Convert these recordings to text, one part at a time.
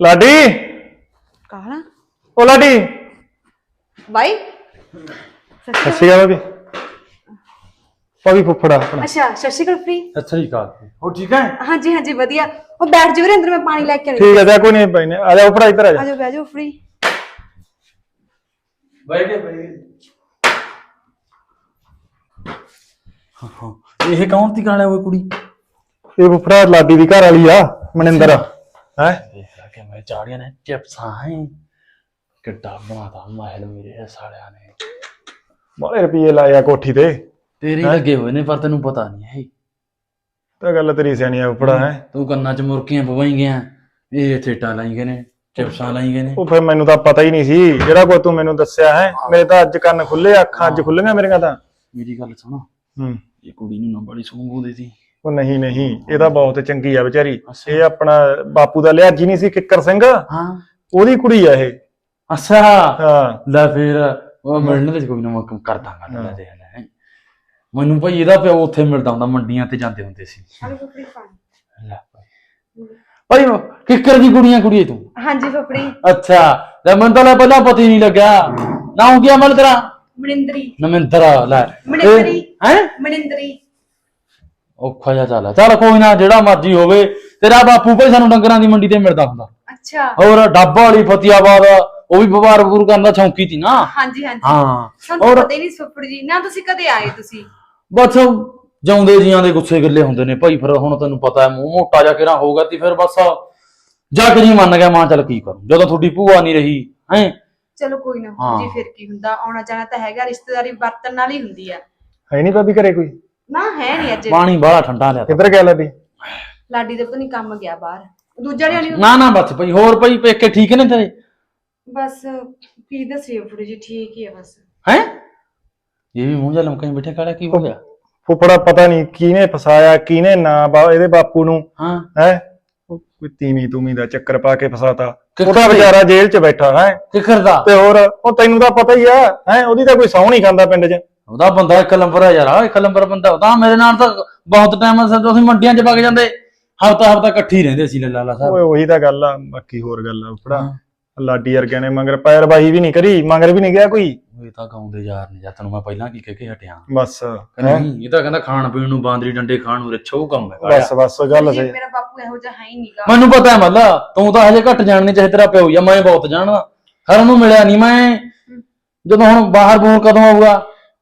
ਲਾਡੀ? ਕਾਲਾ ਓ ਲਾਡੀ। ਬਾਈ। ਸਤਿ ਸ਼੍ਰੀ ਅਕਾਲ ਭਾਬੀ। ਭਾਬੀ ਫੁੱਫੜਾ ਆਪਣਾ। ਅੱਛਾ ਸਤਿ ਸ਼੍ਰੀ ਅਕਾਲ ਫਰੀ ਸਤਿ ਸ੍ਰੀ ਅਕਾਲ ਹੋ ਠੀਕ ਹੈ? ਹਾਂਜੀ ਹਾਂਜੀ ਵਧੀਆ। ਉਹ ਬੈਠ ਜਾਓ ਵੀਰੇ ਅੰਦਰ ਮੈਂ ਪਾਣੀ ਲੈ ਕੇ ਆਣੀ ਠੀਕ ਹੈ ਜਾ ਕੋਈ ਨਹੀਂ ਭਾਈ ਨੇ। ਆ ਜਾ ਫੁੱਫੜਾ ਇੱਧਰ ਆ ਜਾ। ਆ ਜਾਓ ਬਹਿ ਜਾਓ ਫਰੀ ਬੈਠੇ ਬੈਠੇ ਹਾਂ ਹਾਂ। ਇਹ ਕੌਣ ਤੀ ਕਾਲੇ ਹੋਏ ਕੁੜੀ? ਇਹ ਫੁੱਫੜਾ ਲਾਡੀ ਦੀ ਘਰ ਵਾਲੀ ਆ ਮਨਿੰਦਰ। ਹੈ? ਕਿ ਮੈਂ ਚਾੜੀਆਂ ਨੇ ਚਿਪਸਾਂ ਹੈ। ਕਿੱਡਾ ਬਣਾਤਾ ਮਹਿਲ ਮੇਰੇ ਸਾਲਿਆਂ ਨੇ। ਬਾਲੇ ਰੁਪਏ ਲਾਇਆ ਕੋਠੀ ਤੇ। ਤੇਰੇ ਹੀ ਲੱਗੇ ਹੋਏ ਨੇ ਪਰ ਤੈਨੂੰ ਪਤਾ ਨਹੀਂ ਹੈ। ਤਾਂ ਗੱਲ ਤੇਰੀ ਸਿਆਣੀ ਆ ਫੁੱਫੜਾ ਹੈ। ਤੂੰ ਕੰਨਾਂ 'ਚ ਮੁਰਕੀਆਂ ਪਵਾਈ ਗਿਆ ਇਹ ਥੇਟਾ ਲਾਈ ਗਏ ਨੇ ਚਿਪਸਾਂ ਲਾਈ ਗਏ ਨੇ। ਉਹ ਫਿਰ ਮੈਨੂੰ ਤਾਂ ਪਤਾ ਹੀ ਨਹੀਂ ਸੀ ਜਿਹੜਾ ਕੋ ਤੂੰ ਮੈਨੂੰ ਦੱਸਿਆ ਹੈ ਮੇਰੇ ਤਾਂ ਅੱਜ ਕੰਨ ਖੁੱਲੇ ਅੱਖਾਂ ਅੱਜ ਖੁੱਲੀਆਂ ਮੇਰੀਆਂ ਤਾਂ। ਮੇਰੀ ਗੱਲ ਸੁਣੋ। ਹੂੰ। ਇਹ ਕੁੜੀ ਨੂੰ ਨਾ ਬੜੀ ਸੂੰਬੂ ਦੇ ਸੀ। ਉਹ ਨਹੀਂ ਨਹੀਂ ਇਹ ਤਾਂ ਬਹੁਤ ਚੰਗੀ ਆ ਵਿਚਾਰੀ। ਇਹ ਆਪਣਾ ਬਾਪੂ ਦਾ ਲਿਆਜੀ ਨਹੀਂ ਸੀ ਕਿੱਕਰ ਸਿੰਘ? ਹਾਂ। ਉਹਦੀ ਕੁੜੀ ਆ ਇਹ। ਅੱਛਾ। ਹਾਂ। ਲੈ ਫਿਰ ਉਹ ਮਿਲਣ ਦੇ ਕੋਈ ਨਾ ਮੈਂ ਕਰ ਦਾਂਗਾ ਲੈ ਦੇ ਲੈ ਮੈਨੂੰ ਭਾਈ ਇਹਦਾ ਪਿਓ ਉੱਥੇ ਮਿਲਦਾ ਹੁੰਦਾ ਮੰਡੀਆਂ ਤੇ ਜਾਂਦੇ ਹੁੰਦੇ ਸੀ। ਲੈ ਭਾਈ। ਕਿੱਕਰ ਦੀ ਕੁੜੀਆਂ ਕੁੜੀਏ ਤੂੰ? ਹਾਂਜੀ ਫਫੜੀ। ਅੱਛਾ। ਲੈ ਮੈਨੂੰ ਤਾਂ ਲੈ ਪਹਿਲਾਂ ਪਤਾ ਹੀ ਨਹੀਂ ਲੱਗਿਆ। ਨਾ ਹੋ ਗਿਆ ਮਲ ਤੇਰਾ? ਮਨਿੰਦਰੀ। ਨਮਿੰਦਰਾ ਲੈ। ਮਨਿੰਦਰੀ। ਹੈ? ਮਨਿੰਦਰੀ। ਔਖਾ ਜਿਹਾ ਚੱਲ ਚੱਲ ਕੋਈ ਨਾ ਜਿਹੜਾ ਮਰਜ਼ੀ ਹੋਵੇ। ਤੇਰਾ ਬਾਪੂ ਭਾਈ ਸਾਨੂੰ ਡੰਗਰਾਂ ਦੀ ਮੰਡੀ ਤੇ ਮਿਲਦਾ ਹੁੰਦਾ। ਅੱਛਾ। ਹੋਰ ਡੱਬਾ ਵਾਲੀ ਫਤਿਆਬਾਦ ਉਹ ਵੀ ਵਪਾਰ ਵਪੂਰ ਕਰਨ ਦਾ ਸ਼ੌਂਕੀ ਸੀ ਨਾ। ਹਾਂਜੀ ਹਾਂਜੀ। ਹਾਂ। ਸਾਨੂੰ ਔਰ ਪਤਾ ਹੀ ਨਹੀਂ ਫਫੜੀ ਜੀ। ਨਾ ਤੁਸੀਂ ਕਦੇ ਆਏ ਤੁਸੀਂ? ਬਸ ਜਾਉਂਦੇ ਜੀਆਂ ਦੇ ਗੁੱਸੇ ਗੱਲੇ ਹੁੰਦੇ ਨੇ। ਭਾਈ ਫਿਰ ਹੁਣ ਤੈਨੂੰ ਪਤਾ ਹੈ ਮੂੰਹ ਮੋਟਾ ਜਾ ਕੇ ਨਾ ਹੋਊਗਾ ਤੇ ਫਿਰ ਬਸ ਜੱਗ ਜੀ ਮੰਨ ਗਿਆ ਮਾਂ ਚੱਲ ਕੀ ਕਰੂੰ? ਜਦੋਂ ਤੁਹਾਡੀ ਭੂਆ ਨਹੀਂ ਰਹੀ ਹੈ? ਚਲੋ ਕੋਈ ਨਾ। ਹਾਂ। ਜੀ ਫਿਰ ਕੀ ਹੁੰਦਾ? ਆਉਣਾ ਜਾਣਾ ਤਾਂ ਹੈਗਾ ਰਿਸ਼ਤੇਦਾਰੀ ਵਰਤਨ ਨਾਲ ਹੀ ਹੁੰਦੀ ਆ। ਹੈ ਨਹੀਂ ਭਾਬੀ ਘਰੇ ਕੋਈ? ਨਾ ਹੈ ਨਹੀਂ ਅੱਜ। ਪਾਣੀ ਬਾਹਲਾ ਠੰਡਾ ਲਿਆ। ਕਿੱਧਰ ਗਿਆ ਲਾਡੀ? ਲਾਡੀ ਦੇ ਪਤਾ ਨਹੀਂ ਕੰਮ ਗਿਆ ਬਾਹਰ। ਦੂਜਾ ਲਿਆ ਨਹੀਂ ਨਾ ਨਾ ਬਸ ਭਾਈ ਹੋਰ ਭਾਈ ਪੇਕੇ ਠੀਕ ਨੇ ਤੇਰੇ? ਬਸ ਕੀ ਦੱਸੀਏ ਫੁੱਫੜੀ ਜੀ ਠੀਕ ਹੀ ਆ ਬਸ। ਹੈ? ਇਹ ਵੀ ਮੂੰਹ ਜਾ ਲਮਕਾਈ ਬੈਠੇ ਕਾਲਾ ਕੀ ਹੋ ਗਿਆ? ਫੁੱਫੜਾ ਪਤਾ ਨਹੀਂ ਕਿਹਨੇ ਫਸਾਇਆ ਕਿਹਨੇ ਨਾ ਬਾ- ਇਹਦੇ ਬਾਪੂ ਨੂੰ। ਹਾਂ। ਹੈ? ਕੋਈ ਤੀਵੀਂ ਤੂਮੀ ਦਾ ਚੱਕਰ ਪਾ ਕੇ ਫਸਾਤਾ। ਉਹਦਾ ਦੇ? ਵਿਚਾਰਾ ਜੇਲ੍ਹ 'ਚ ਬੈਠਾ ਹੈ? ਕੀ ਕਰਦਾ ਤੇ ਹੋਰ ਉਹ ਤੈਨੂੰ ਤਾਂ ਪਤਾ ਹੀ ਆ ਹੈ? ਉਹਦੀ ਤਾਂ ਕੋਈ ਸੌਂ ਨਹੀਂ ਖਾਂਦਾ ਪਿੰਡ 'ਚ। ਉਹਦਾ ਬੰਦਾ ਇੱਕ ਨੰਬਰ ਆ ਯਾਰ ਇੱਕ ਨੰਬਰ ਬੰਦਾ ਉਹਦਾ ਮੇਰੇ ਨਾਲ ਤਾਂ ਬਹੁਤ ਟਾਈਮ ਅਸਾਂ ਅਸੀਂ ਮੰਡੀਆਂ 'ਚ ਵਗ ਜਾਂਦੇ ਹਫਤਾ ਹਫਤਾ ਇਕੱਠੀ ਰਹਿੰਦੇ ਸੀ ਲੱਲਾ ਸਾਹਿਬ। ਓਏ ਉਹੀ ਤਾਂ ਗੱਲ ਆ ਬਾਕੀ ਹੋਰ ਗੱਲ ਆ ਫੁੱਫੜਾ ਹਾਂ। ਲਾਡੀ ਵਰਗਿਆਂ ਨੇ ਮਗਰ ਪੈਰਵਾਹੀ ਵੀ ਨਹੀਂ ਕਰੀ ਮਗਰ ਵੀ ਨਹੀਂ ਗਿਆ ਕੋਈ? ਇਹ ਤਾਂ ਗਾਉਂਦੇ ਯਾਰ ਨੇ ਜਾਂ ਤੈਨੂੰ ਮੈਂ ਪਹਿਲਾਂ ਕੀ ਕਹਿ ਕੇ ਹਟਿਆ। ਬਸ ਨਹੀਂ ਇਹ ਤਾਂ ਕਹਿੰਦਾ ਖਾਣ ਪੀਣ ਨੂੰ ਬਾਂਦਰੀ ਡੰਡੇ ਖਾਣ ਨੂੰ ਰਿੱਛਾ ਉਹ ਕੰਮ ਹੈ। ਬਸ ਬਸ ਗੱਲ ਸਹੀ। ਮੇਰਾ ਬਾਪੂ ਇਹੋ ਜਿਹਾ ਹੈ ਹੀ ਨਹੀਂਗਾ ਮੈਨੂੰ ਪਤਾ ਹੈ ਮੱਲਾ ਤੂੰ ਤਾਂ ਹਜੇ ਘੱਟ ਜਾਣਨੀ ਚਾਹੇ ਤੇਰਾ ਪਿਓ ਜਾਂ ਮੈਂ ਬਹੁਤ ਜਾਣਦਾ। ਹਰ ਨੂੰ ਮਿਲਿਆ ਨਹੀਂ ਮੈਂ। ਜਦੋਂ ਹੁਣ ਬਾਹਰ ਬੋਲ ਕਦੋਂ ਆਊਗਾ?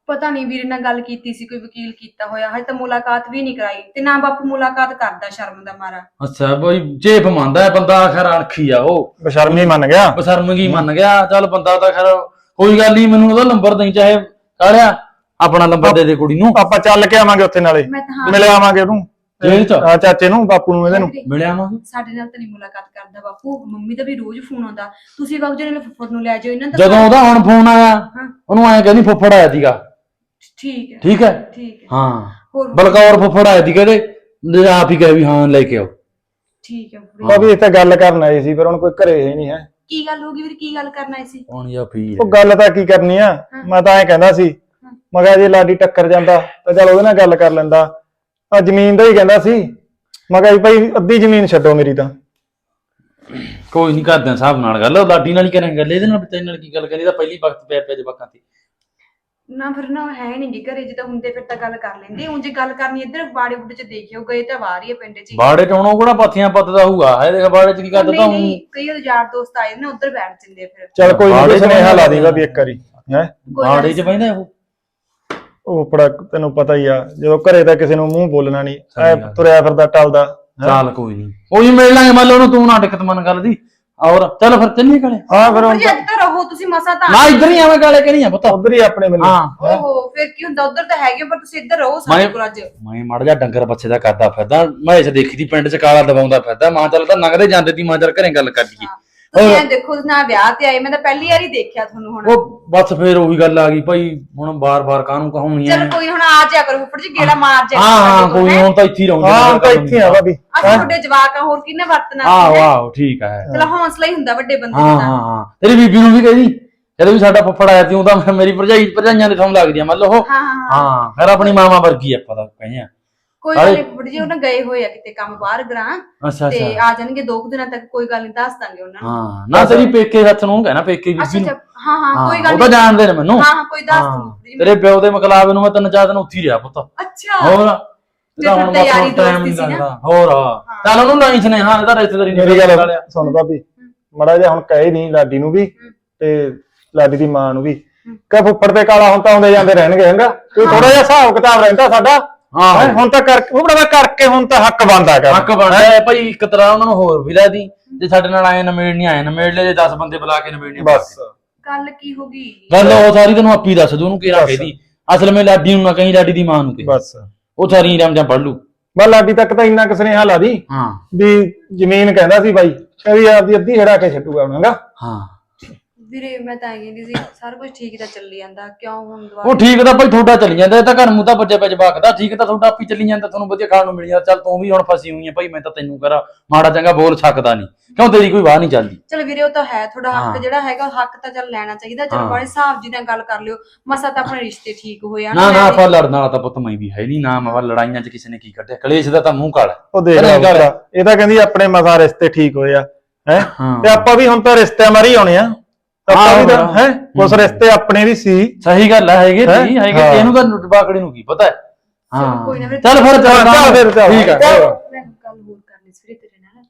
ਪਤਾ ਨਹੀਂ ਵੀਰੇ ਨਾਲ ਗੱਲ ਕੀਤੀ ਸੀ ਕੋਈ ਵਕੀਲ ਕੀਤਾ ਹੋਇਆ ਹਜੇ ਤਾਂ ਮੁਲਾਕਾਤ ਵੀ ਨਹੀਂ ਕਰਾਈ ਤੇ ਨਾ ਬਾਪੂ ਮੁਲਾਕਾਤ ਕਰਦਾ ਸ਼ਰਮ ਦਾ ਮਾਰਾ। ਅੱਛਾ ਬਈ ਜੇਬ ਮੰਨਦਾ ਹੈ ਬੰਦਾ ਆਖਰ ਅਣਖੀ ਆ ਉਹ। ਬਸ਼ਰਮੀ ਮੰਨ ਗਿਆ? ਬਸਰਮਗੀ ਮੰਨ ਗਿਆ ਚੱਲ ਬੰਦਾ ਤਾਂ ਖੈਰ ਕੋਈ ਗੱਲ ਨਹੀਂ ਮੈਨੂੰ ਉਹਦਾ ਨੰਬਰ ਦੇਈ ਚਾਹੇ ਕਾਲਿਆ ਆਪਣਾ ਨੰਬਰ ਦੇ ਦੇ ਕੁੜੀ ਨੂੰ। ਆਪਾਂ ਚੱਲ ਕੇ ਆਵਾਂਗੇ ਉੱਥੇ ਨਾਲੇ। ਮੈਂ ਤਾਂ ਹਾਂ। ਮਿਲ ਆਵਾਂਗੇ ਉਹਨੂੰ। ਜੇਲ੍ਹ ਚ? ਆ ਚਾਚੇ ਨੂੰ ਬਾਪੂ ਨੂੰ ਇਹਦੇ ਨੂੰ। ਵੀਰੇ, ਮਿਲਿਆ ਆਵਾਂਗੇ? ਸਾਡੇ ਨਾਲ ਤਾਂ ਨਹੀਂ ਮੁਲਾਕਾਤ ਕਰਦਾ ਬਾਪੂ ਮੰਮੀ ਦਾ ਵੀ ਰੋਜ਼ ਫੋਨ ਆਉਂਦਾ। ਤੁਸੀਂ ਵਗ ਜਿਹੜੇ ਫੁੱਫੜ ਨੂੰ ਲੈ ਜਾਓ ਇਹਨਾਂ ਦਾ ਜਦੋਂ ਉਹਦਾ ਹੁਣ ਫੋਨ ਆਇਆ ਹਾਂ। ਉਹਨੂੰ ਐਂ ਕਹਿੰਦੀ ਫੁੱਫੜ ਆਇਆ ਸੀਗਾ। ਠੀਕ ਹੈ। ਠੀਕ ਹੈ? ਠੀਕ ਹੈ। ਹਾਂ। ਹੋਰ ਬਲਕੌਰ ਫੁੱਫੜ ਆਇਆ ਸੀ ਕਹਿੰਦੇ ਲੈ ਆਪ ਹੀ ਕਹੇ ਵੀ ਹਾਂ ਲੈ ਕੇ ਆਓ। ਠੀਕ ਹੈ ਵੀਰੇ। ਭਾਬੀ ਇੱਥੇ ਗੱਲ ਕਰਨ ਆਏ ਸੀ ਪਰ ਹੁਣ ਕੋਈ ਘਰੇ ਹੀ ਨਹੀਂ ਹੈ। ਕੀ ਗੱਲ ਹੋ ਗਈ ਵੀਰ? ਕੀ ਗੱਲ ਕਰਨਾ ਸੀ? ਹੁਣ ਜਾਂ ਪੀ ਉਹ ਗੱਲ ਤਾਂ ਕੀ ਕਰਨੀ ਆ? ਮੈਂ ਤਾਂ ਐਂ ਕਹਿੰਦਾ ਸੀ ਮੈਂ ਕਿਹਾ ਜੇ ਲਾਡੀ ਟੱਕਰ ਜਾਂਦਾ ਤਾਂ ਚੱਲ ਉਹਦੇ ਨਾਲ ਗੱਲ ਕਰ ਲੈਂਦਾ। ਆ ਜ਼ਮੀਨ ਦਾ ਹੀ ਕਹਿੰਦਾ ਸੀ। ਮੈਂ ਕਿਹਾ ਜੀ ਭਾਈ ਅੱਧੀ ਜ਼ਮੀਨ ਛੱਡੋ ਮੇਰੀ ਤਾਂ। ਕੋਈ ਨਹੀਂ ਕਰਦੇ ਆ ਸਾਹਿਬ ਨਾਲ ਗੱਲ ਉਹ ਲਾਡੀ ਨਾਲ ਹੀ ਕਰਾਂਗੇ ਗੱਲ। ਇਹਦੇ ਨਾਲ ਤੇਰੇ ਨਾਲ ਕੀ ਗੱਲ ਕਰੀ ਤਾਂ ਪਹਿਲੀ ਵਕਤ ਪਿਆ ਪਿਆ ਜਵਾਕਾਂ ਤੇ। ਨਾ ਫਿਰ ਨਾ ਹੈ ਨਹੀਂ ਗੀ ਘਰੇ ਜੇ ਤਾਂ ਹੁੰਦੇ ਫਿਰ ਤਾਂ ਗੱਲ ਕਰ ਲੈਂਦੇ। ਉਂਝ ਗੱਲ ਕਰਨੀ ਇੱਧਰ ਬਾੜੇ ਬੁੱਢੇ ਚ ਦੇਖਿਓ ਗਏ ਤਾਂ ਬਾਹਰ ਹੀ ਆ ਪਿੰਡ ਚ ਹੀ। ਬਾੜੇ ਉਹ ਕਿਹੜਾ ਪਾਥੀਆਂ ਪੱਤਦਾ ਹੋਊਗਾ? ਹੈ ਦੇਖ ਬਾੜੇ ਚ ਕੀ ਕਰਦਾ ਨਹੀਂ ਤਾਂ ਨਹੀਂ ਕਈ ਯਾਰ ਦੋਸਤ ਆਏ ਨੇ ਉੱਧਰ ਬੈਠ ਜਾਂਦੇ ਆ ਫਿਰ। ਚੱਲ ਕੋਈ ਬਾੜੇ ਨਹੀਂ ਚ ਸੁਨੇਹਾ ਲਾ ਦੇਗਾ ਵੀ ਇੱਕ ਵਾਰੀ ਹੈ? ਕੋਈ ਗੱਲ ਬਾੜੇ ਚ ਬੈਂਦਾ ਉਹ। ਉਹ ਬੜਾ ਤੈਨੂੰ ਪਤਾ ਹੀ ਆ ਜਦੋਂ ਘਰੇ ਤਾਂ ਕਿਸੇ ਨੂੰ ਮੂੰਹ ਬੋਲਣਾ ਨਹੀਂ। ਐ। ਤੁਰਿਆ ਫਿਰਦਾ ਟਲਦਾ ਚੱਲ ਕੋਈ ਨਹੀਂ ਕੋਈ ਮਿਲ ਲਾਂਗੇ ਮੰਨ ਲਓ ਉਹਨੂੰ ਤੂੰ ਨਾ ਦਿੱਕਤ ਮਨ ਗੱਲ ਦੀ। ਔਰ ਚੱਲ ਫਿਰ ਚੱਲੀਏ ਕਾਲੇ ਹਾਂ ਫਿਰ ਹੁਣ ਜੀ ਅੱਜ ਤਾਂ ਰਹੋ ਤੁਸੀਂ ਮਸਾ ਤਾਂ ਨਾ ਇੱਧਰ ਹੀ ਆਵੇਂ ਕਾਲੇ ਕਿ ਨਹੀਂ ਆ ਪੁੱਤ। ਉਧਰ ਹੀ ਆਪਣੇ ਮੈਨੂੰ। ਹਾਂ। ਓਹੋ ਫਿਰ ਕੀ ਹੁੰਦਾ ਉੱਧਰ ਤਾਂ ਹੈਗੇ ਪਰ ਤੁਸੀਂ ਇੱਧਰ ਰਹੋ ਸਾਡੇ ਕੋਲ ਅੱਜ। ਮੈਂ ਮੜ ਜਾ ਡੰਗਰ ਬੱਚੇ ਦਾ ਕਰਦਾ ਫਿਰਦਾ ਮੈਂ ਇਸ ਦੇਖੀ ਦੀ ਪਿੰਡ ਚ ਕਾਲਾ ਦਬਾਉਂਦਾ ਫਿਰਦਾ ਮਾਂ ਚੱਲ ਤਾਂ ਲੰਘਦੇ ਜਾਂਦੇ ਦੀ ਮਾਂ ਚੱਲ ਘਰੇ ਗੱਲ ਕਰ ਲਈਏ। ਤੁਸੀਂ ਐਂ ਦੇਖੋ ਨਾ ਵਿਆਹ ਤੇ ਆਏ ਮੈਂ ਤਾਂ ਪਹਿਲੀ ਵਾਰੀ ਦੇਖਿਆ ਤੁਹਾਨੂੰ ਹੁਣ। ਉਹ ਬਸ ਫੇਰ ਉਹੀ ਗੱਲ ਆ ਗਈ ਭਾਈ ਹੁਣ ਬਾਰ-ਬਾਰ ਕਾਹਨੂੰ ਕਹਾਉਣੀ ਚਲ ਹੈ ਕੋਈ ਹੁਣ ਆ ਜਾ ਕਰੋ ਫੁੱਫੜ ਜੀ ਗੇੜਾ ਮਾਰ ਜਾ ਹਾਂ ਹਾਂ ਕੋਈ ਨੀ, ਹੁਣ ਤਾਂ ਇੱਥੇ ਹੀ ਰਹੂੰਗਾ ਹਾਂ ਹੁਣ ਤਾਂ ਇੱਥੇ ਆ ਭਾਬੀ ਅਸੀਂ ਤੁਹਾਡੇ ਜਵਾਕ ਆ ਹੋਰ ਕਿਹਨੇ ਵਰਤਣਾ ਆਹੋ ਆਹੋ ਠੀਕ ਹੈ। ਚਲ ਹੌਸਲਾ ਹੀ ਹੁੰਦਾ ਵੱਡੇ ਬੰਦੇ ਹਾਂ ਦਾ। ਹਾਂ ਹਾਂ। ਤੇਰੀ ਬੀਬੀ ਨੂੰ ਵੀ ਕਹਦੀ ਜਦੋਂ ਵੀ ਸਾਡਾ ਫੁੱਫੜ ਆਇਆ ਸੀ ਉਹਦਾ ਮੇਰੀ ਭਰਜਾਈ ਭਰਜਾਈਆਂ ਦੇ ਥੰਮ ਲੱਗਦੀਆਂ ਮੰਨ ਲਓ ਉਹ। ਹਾਂ ਹਾਂ ਹਾਂ। ਹਾਂ ਫਿਰ ਆਪਣੀ ਮਾਮਾ ਵਰਗੀ ਆਪਾਂ ਤਾਂ ਕਹਿੰਦੇ ਆ। ਕੋਈ। ਗੱਲ ਨਹੀਂ ਫੁੱਫੜ ਜੀ ਉਹਨਾਂ ਗਏ ਹੋਏ ਆ ਕਿਤੇ ਕੰਮ ਬਾਹਰ ਗਰਾਂ ਅੱਛਾ ਤੇ ਅੱਛਾ। ਆ ਜਾਣਗੇ ਦੋ ਕੁ ਦਿਨਾਂ ਤੱਕ ਕੋਈ ਗੱਲ ਨਹੀਂ ਦੱਸ ਦਾਂਗੇ ਉਹਨਾਂ ਨੂੰ। ਹਾਂ ਨਾ ਤੇਰੀ ਪੇਕੇ ਹੱਥ ਨੂੰ ਕਹਿਣਾ ਪੇਕੇ ਅੱਛਾ ਬੀਬੀ ਨੂੰ। ਅੱਛਾ ਹਾਂ ਹਾਂ ਕੋਈ ਹਾਂ, ਗੱਲ ਉਹ ਤਾਂ ਨਹੀਂ ਜਾਣਦੇ ਨੇ ਮੈਨੂੰ। ਹਾਂ ਹਾਂ ਕੋਈ ਦੱਸ ਹਾਂ। ਦੂੰ ਜੀ ਤੇਰੇ ਪਿਓ ਦੇ ਮਕਲਾਬ ਨੂੰ ਮੈਂ ਤਿੰਨ ਚਾਰ ਦਿਨ ਉੱਥੇ ਹੀ ਰਿਹਾ ਪੁੱਤ। ਅੱਛਾ। ਹੋਰ ਹੁਣ ਟਾਈਮ ਨਹੀਂ ਦੋਸਤੀ ਸੀ ਨਾ। ਲੱਗਦਾ। ਹੋਰ ਚੱਲ ਉਹਨੂੰ ਲਾਈ ਚ ਨੇ ਹਾਂ ਇਹਦਾ ਰਿਸ਼ਤੇਦਾਰੀ ਨਹੀਂ ਮੇਰੀ ਗੱਲ। ਸੁਣ ਭਾਬੀ ਮੜਾ ਜਿਹਾ ਹੁਣ ਕਹੇ ਨਹੀਂ ਲਾਡੀ ਨੂੰ ਵੀ ਤੇ ਲਾਡੀ ਦੀ ਮਾਂ ਨੂੰ ਵੀ। ਕਿ ਫੁੱਫੜ ਤੇ ਕਾਲਾ ਹੁਣ ਤਾਂ ਆਉਂਦੇ ਜਾਂਦੇ ਰਹਿਣਗੇ ਹੈਗਾ? ਕੋਈ ਥੋੜਾ ਜਿਹਾ ਹਿਸਾਬ ਕਿਤਾਬ ਰਹਿੰਦਾ ਸਾਡਾ। ਹਾਂ ਹੁਣ ਤਾਂ ਕਰਕੇ ਫੁੱਫੜਾ ਦਾ ਕਰਕੇ ਹੁਣ ਤਾਂ ਹੱਕ ਬਣਦਾ ਕਰ ਹੱਕ ਬਣਦਾ ਹੈ। ਭਾਈ ਇੱਕ ਤਰ੍ਹਾਂ ਉਹਨਾਂ ਨੂੰ ਹੋਰ ਵੀ ਲੈ ਦੀ। ਜੇ ਸਾਡੇ ਨਾਲ ਆਏ ਨਮੇੜ ਨਹੀਂ ਆਏ ਨਮੇੜ ਲੈ ਜੇ 10 ਬੰਦੇ ਬੁਲਾ ਕੇ ਨਮੇੜ ਨਹੀਂ ਬਸ। ਗੱਲ ਕੀ ਹੋ ਗਈ? ਗੱਲ ਉਹ ਸਾਰੀ ਤੈਨੂੰ ਆਪੀ ਦੱਸ ਦੂ ਉਹਨੂੰ ਕਿਹੜਾ ਕਹਿਦੀ ਅਸਲ ਵਿੱਚ ਲਾਡੀ ਨੂੰ ਨਾ ਕਹੀਂ ਲਾਡੀ ਦੀ ਮਾਂ ਨੂੰ ਕਹੀ। ਬਸ। ਉਹ ਸਾਰੀ ਰਮਜਾਂ ਪੜ ਲੂ ਬਸ ਲਾਡੀ ਤੱਕ ਤਾਂ ਇੰਨਾ ਕੁ ਸੁਨੇਹਾ ਲਾ ਦੀ ਹਾਂ। ਵੀ ਜ਼ਮੀਨ ਕਹਿੰਦਾ ਸੀ ਬਾਈ ਕਹਿੰਦੀ ਆਪਦੀ ਅੱਧੀ ਹੜਾ ਕੇ ਛੱਡੂਗਾ ਉਹਨਾਂਗਾ ਹਾਂ। ਵੀਰੇ ਮੈਂ ਤਾਂ ਐਂ ਕਹਿੰਦੀ ਸੀ ਸਾਰਾ ਕੁਝ ਠੀਕ ਤਾਂ ਚੱਲੀ ਜਾਂਦਾ ਕਿਉਂ ਹੁਣ ਦੁਬਾਰਾ ਉਹ ਠੀਕ ਤਾਂ ਭਾਈ ਤੁਹਾਡਾ ਚੱਲੀ ਜਾਂਦਾ ਇਹ ਤਾਂ ਘਰ ਮੂੰਹ ਤਾਂ ਬੱਜੇ ਪੈ ਜਵਾਕਦਾ ਠੀਕ ਤਾਂ ਤੁਹਾਡਾ ਆਪੀ ਚੱਲੀ ਜਾਂਦਾ ਤੁਹਾਨੂੰ ਵਧੀਆ ਖਾਣ ਨੂੰ ਮਿਲ ਜਾਂਦਾ ਚੱਲ ਤੂੰ ਵੀ ਹੁਣ ਫਸੀ ਹੋਈ ਹੈ ਭਾਈ ਮੈਂ ਤਾਂ ਤੈਨੂੰ ਕਰਾ ਮਾੜਾ ਚੰਗਾ ਬੋਲ ਸਕਦਾ ਨਹੀਂ ਕਿਉਂ ਤੇਰੀ ਕੋਈ ਵਾਹ ਨਹੀਂ ਚੱਲਦੀ ਚਲ ਵੀਰੇ ਉਹ ਤਾਂ ਹੈ ਤੁਹਾਡਾ ਹਾਂ। ਹੱਕ ਜਿਹੜਾ ਹੈਗਾ ਹੱਕ ਤਾਂ ਚੱਲ ਲੈਣਾ ਚਾਹੀਦਾ ਚਲ ਹਾਂ। ਬੜੇ ਹਿਸਾਬ ਜੀ ਨਾਲ ਗੱਲ ਕਰ ਲਿਓ ਮਸਾ ਤਾਂ ਆਪਣੇ ਰਿਸ਼ਤੇ ਠੀਕ ਹੋਏ ਆ ਨਾ ਨਾ ਆਪਾਂ ਲੜਨ ਵਾਲਾ ਤਾਂ ਪੁੱਤ ਮੈਂ ਵੀ ਹੈ ਨਹੀਂ ਨਾ ਮੈਂ ਲੜਾਈਆਂ 'ਚ ਕਿਸੇ ਨੇ ਕੀ ਕੱਢਿਆ ਕਲੇਸ਼ ਦਾ ਤਾਂ ਮੂੰਹ ਕਾਲਾ ਉਹ ਦੇਖ ਲੈ। ਪੁੱਤਰਾ, ਇਹ ਤਾਂ ਕਹਿੰਦੀ ਆਪਣੇ ਮਸਾ ਰਿਸ਼ਤੇ ਠੀਕ ਹੋਏ ਆ ਹੈ ਹਾਂ ਤੇ ਆਪਾਂ ਵੀ ਹੁਣ ਤਾਂ ਰਿਸ਼ਤਿਆਂ ਮਾਰੀ ਆਉਣੇ ਆ ਆਪਾਂ ਵੀ ਤਾਂ ਹਾਂ। ਕੁਛ ਰਿਸ਼ਤੇ ਆਪਣੇ ਵੀ ਸੀ। ਸਹੀ ਗੱਲ ਹੈ ਹੈਗੇ ਹੈਂ? ਤੀ ਹੈਗੇ ਇਹਨੂੰ ਤਾਂ ਬਾਕੜੀ ਨੂੰ ਕੀ ਪਤਾ ਹੈ। ਹਾਂ। ਫਿਰ ਚੱਲ ਫਿਰ ਚੱਲ ਫਿਰ। ਠੀਕ ਹੈ। ਹੋਰ ਕਰਨੀ ਸੀ ਵੀਰੇ ਤੇਰੇ ਨਾਲ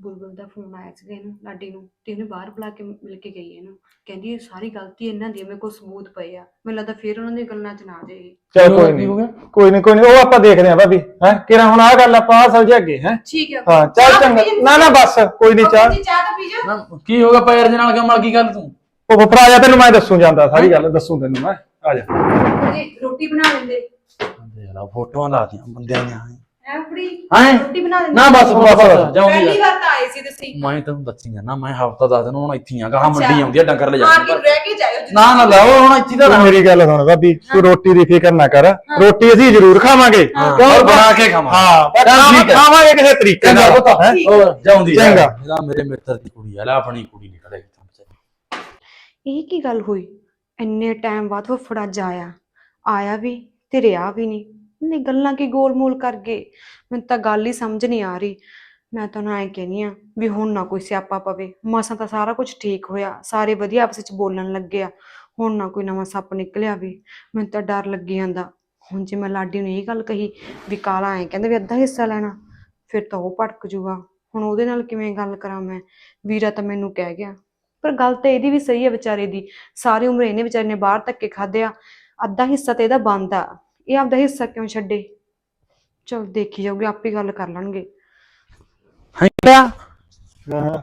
ਬੁਲਬੁਲ ਦਾ ਫੋਨ ਆਇਆ ਸੀ ਇਹਨੂੰ ਲਾਡੀ ਨੂੰ ਤੇ ਇਹਨੇ ਬਾਹਰ ਬੁਲਾ ਕੇ ਮਿਲ ਕੇ ਗਈ ਇਹਨੂੰ। ਕਹਿੰਦੀ ਇਹ ਸਾਰੀ ਗਲਤੀ ਇਹਨਾਂ ਦੀ ਹੈ, ਮੇਰੇ ਕੋਲ ਸਬੂਤ ਪਏ ਆ। ਮੈਨੂੰ ਲੱਗਦਾ ਫਿਰ ਉਹਨਾਂ ਦੀ ਗੱਲਾਂ ਚ ਨਾ ਆ ਜਾਏ। ਚੱਲ ਕੋਈ ਕੀ ਨਹੀਂ ਹੋ ਗਿਆ? ਕੋਈ ਨਹੀਂ ਕੋਈ ਨਹੀਂ ਉਹ ਆਪਾਂ ਦੇਖਦੇ ਆਂ ਭਾਬੀ ਹੈ? ਕਿਰਾ ਹੁਣ ਆਹ ਗੱਲ ਆਪਾਂ ਆਹ ਸਮਝੇ ਅੱਗੇ ਹੈ? ਠੀਕ ਹੈ ਹਾਂ ਚੱਲ ਚੰਗਾ। ਨਾ ਨਾ ਬਸ ਕੋਈ ਨਹੀਂ ਚਾਹ। ਚਾਹ ਤਾਂ ਪੀ ਜਾ ਨਾ, ਕੀ ਹੋ ਗਿਆ ਪੈਰ ਦੇ ਨਾਲ ਕਮਲ ਕੀ ਗੱਲ ਤੂੰ? ਉਹ ਆ ਜਾ ਤੈਨੂੰ ਮੈਂ ਦੱਸੂ ਜਾਂਦਾ ਸਾਰੀ ਗੱਲ ਦੱਸੂ ਤੈਨੂੰ ਮੈਂ। ਆ ਜਾ। ਜੀ ਰੋਟੀ ਬਣਾ ਲੈਂਦੇ। ਦੇਖ ਲਾ ਫੋਟੋਆਂ ਲਾਤੀਆਂ ਬੰਦਿਆਂ ਦੀਆਂ। ਐ ਫੜੀ ਹੈਂ? ਰੋਟੀ ਬਣਾ ਲੈਂਦੇ ਨਾ ਬਸ ਬਸ ਜਾਉਂਦੀ ਪਹਿਲੀ ਵਾਰ ਤਾਂ ਆਏ ਸੀ ਤੁਸੀਂ। ਮੈਂ ਤੈਨੂੰ ਦੱਸੀ ਜਾਣਾ ਮੈਂ ਹਫਤਾ ਦਸ ਦਿਨ ਹੁਣ ਇੱਥੇ ਹੀ ਆ ਗਾਹ ਮੰਡੀ ਅੱਛਾ। ਆਉਂਦੀ ਆ ਡੰਗਰ ਲੈ ਆ ਜਾਂਦੀ ਕੇ ਰਹਿ ਕੇ ਜਾਇਓ ਜੀ। ਨਾ ਨਾ ਲਾਓ ਹੁਣ ਇੱਥੇ ਦਾ ਤੂੰ ਮੇਰੀ ਗੱਲ ਸੁਣ ਭਾਬੀ ਤੂੰ ਰੋਟੀ ਦੀ ਫਿਕਰ ਨਾ ਕਰ। ਰੋਟੀ ਅਸੀਂ ਜ਼ਰੂਰ ਖਾਵਾਂਗੇ। ਔਰ ਬਣਾ ਕੇ ਖਾਵਾਂਗੇ। ਹਾਂ ਬਸ ਚੱਲ ਖਾਵਾਂ- ਠੀਕ ਹੈ। ਖਾਵਾਂਗੇ ਕਿਸੇ ਤਰੀਕੇ ਨਾਲ ਪੁੱਤ। ਹੈਂ? ਜਾਉਂਦੀ ਚੰਗਾ। ਇਹਦਾ ਮੇਰੇ ਮਿੱਤਰ ਦੀ ਕੁੜੀ ਆ ਲੈ ਆਪਣੀ ਕੁੜੀ ਨਿਕਲੇ ਇਹ ਕੀ ਗੱਲ ਹੋਈ? ਇੰਨੇ ਟਾਈਮ ਬਾਅਦ ਫੁੱਫੜਾ ਜਾਇਆ। ਆਇਆ ਵੀ ਤੇ ਰਿਹਾ ਵੀ ਨਹੀਂ ਨੇ ਗੱਲਾਂ ਕੀ ਗੋਲ-ਮੋਲ ਕਰ ਗਏ? ਮੈਨੂੰ ਤਾਂ ਗੱਲ ਹੀ ਸਮਝ ਨਹੀਂ ਆ ਰਹੀ। ਮੈਂ ਤੁਹਾਨੂੰ ਐਂ ਕਹਿੰਦੀ ਆ ਵੀ ਹੁਣ ਨਾ ਕੋਈ ਸਿਆਪਾ ਪਵੇ। ਮਸਾਂ ਤਾਂ ਸਾਰਾ ਕੁਝ ਠੀਕ ਹੋਇਆ। ਸਾਰੇ ਵਧੀਆ ਆਪਸ ਵਿੱਚ ਬੋਲਣ ਲੱਗੇ ਆ। ਹੁਣ ਨਾ ਕੋਈ ਨਵਾਂ ਸੱਪ ਨਿਕਲਿਆ ਵੀ। ਮੈਨੂੰ ਤਾਂ ਡਰ ਲੱਗੀ ਜਾਂਦਾ। ਹੁਣ ਜੇ ਮੈਂ ਲਾਡੀ ਨੂੰ ਇਹ ਗੱਲ ਕਹੀ ਵੀ ਕਾਲਾ ਐਂ ਕਹਿੰਦਾ ਵੀ ਅੱਧਾ ਹਿੱਸਾ ਲੈਣਾ, ਫਿਰ ਤਾਂ ਉਹ ਭੜਕ ਜੂਗਾ। ਹੁਣ ਉਹਦੇ ਨਾਲ ਕਿਵੇਂ ਗੱਲ ਕਰਾਂ ਮੈਂ? ਵੀਰਾ ਤਾਂ ਮੈਨੂੰ ਕਹਿ ਗਿਆ। ਪਰ ਗੱਲ ਤਾਂ ਇਹਦੀ ਵੀ ਸਹੀ ਹੈ ਵਿਚਾਰੇ ਦੀ। ਸਾਰੀ ਉਮਰ ਇਹਨੇ ਵਿਚਾਰੇ ਨੇ ਬਾਹਰ ਧੱਕੇ ਖਾਦੇ ਆ। ਅੱਧਾ ਹਿੱਸਾ ਤੇ ਇਹਦਾ ਬੰਦ ਆ ਇਹ ਆਪਦਾ ਹਿੱਸਾ ਕਿਉਂ ਛੱਡੇ? ਚਲ ਦੇਖੀ ਜਾਊਗੀ ਆਪੇ ਗੱਲ ਕਰ ਲੈਣਗੇ। ਹੈ ਹਾਂ।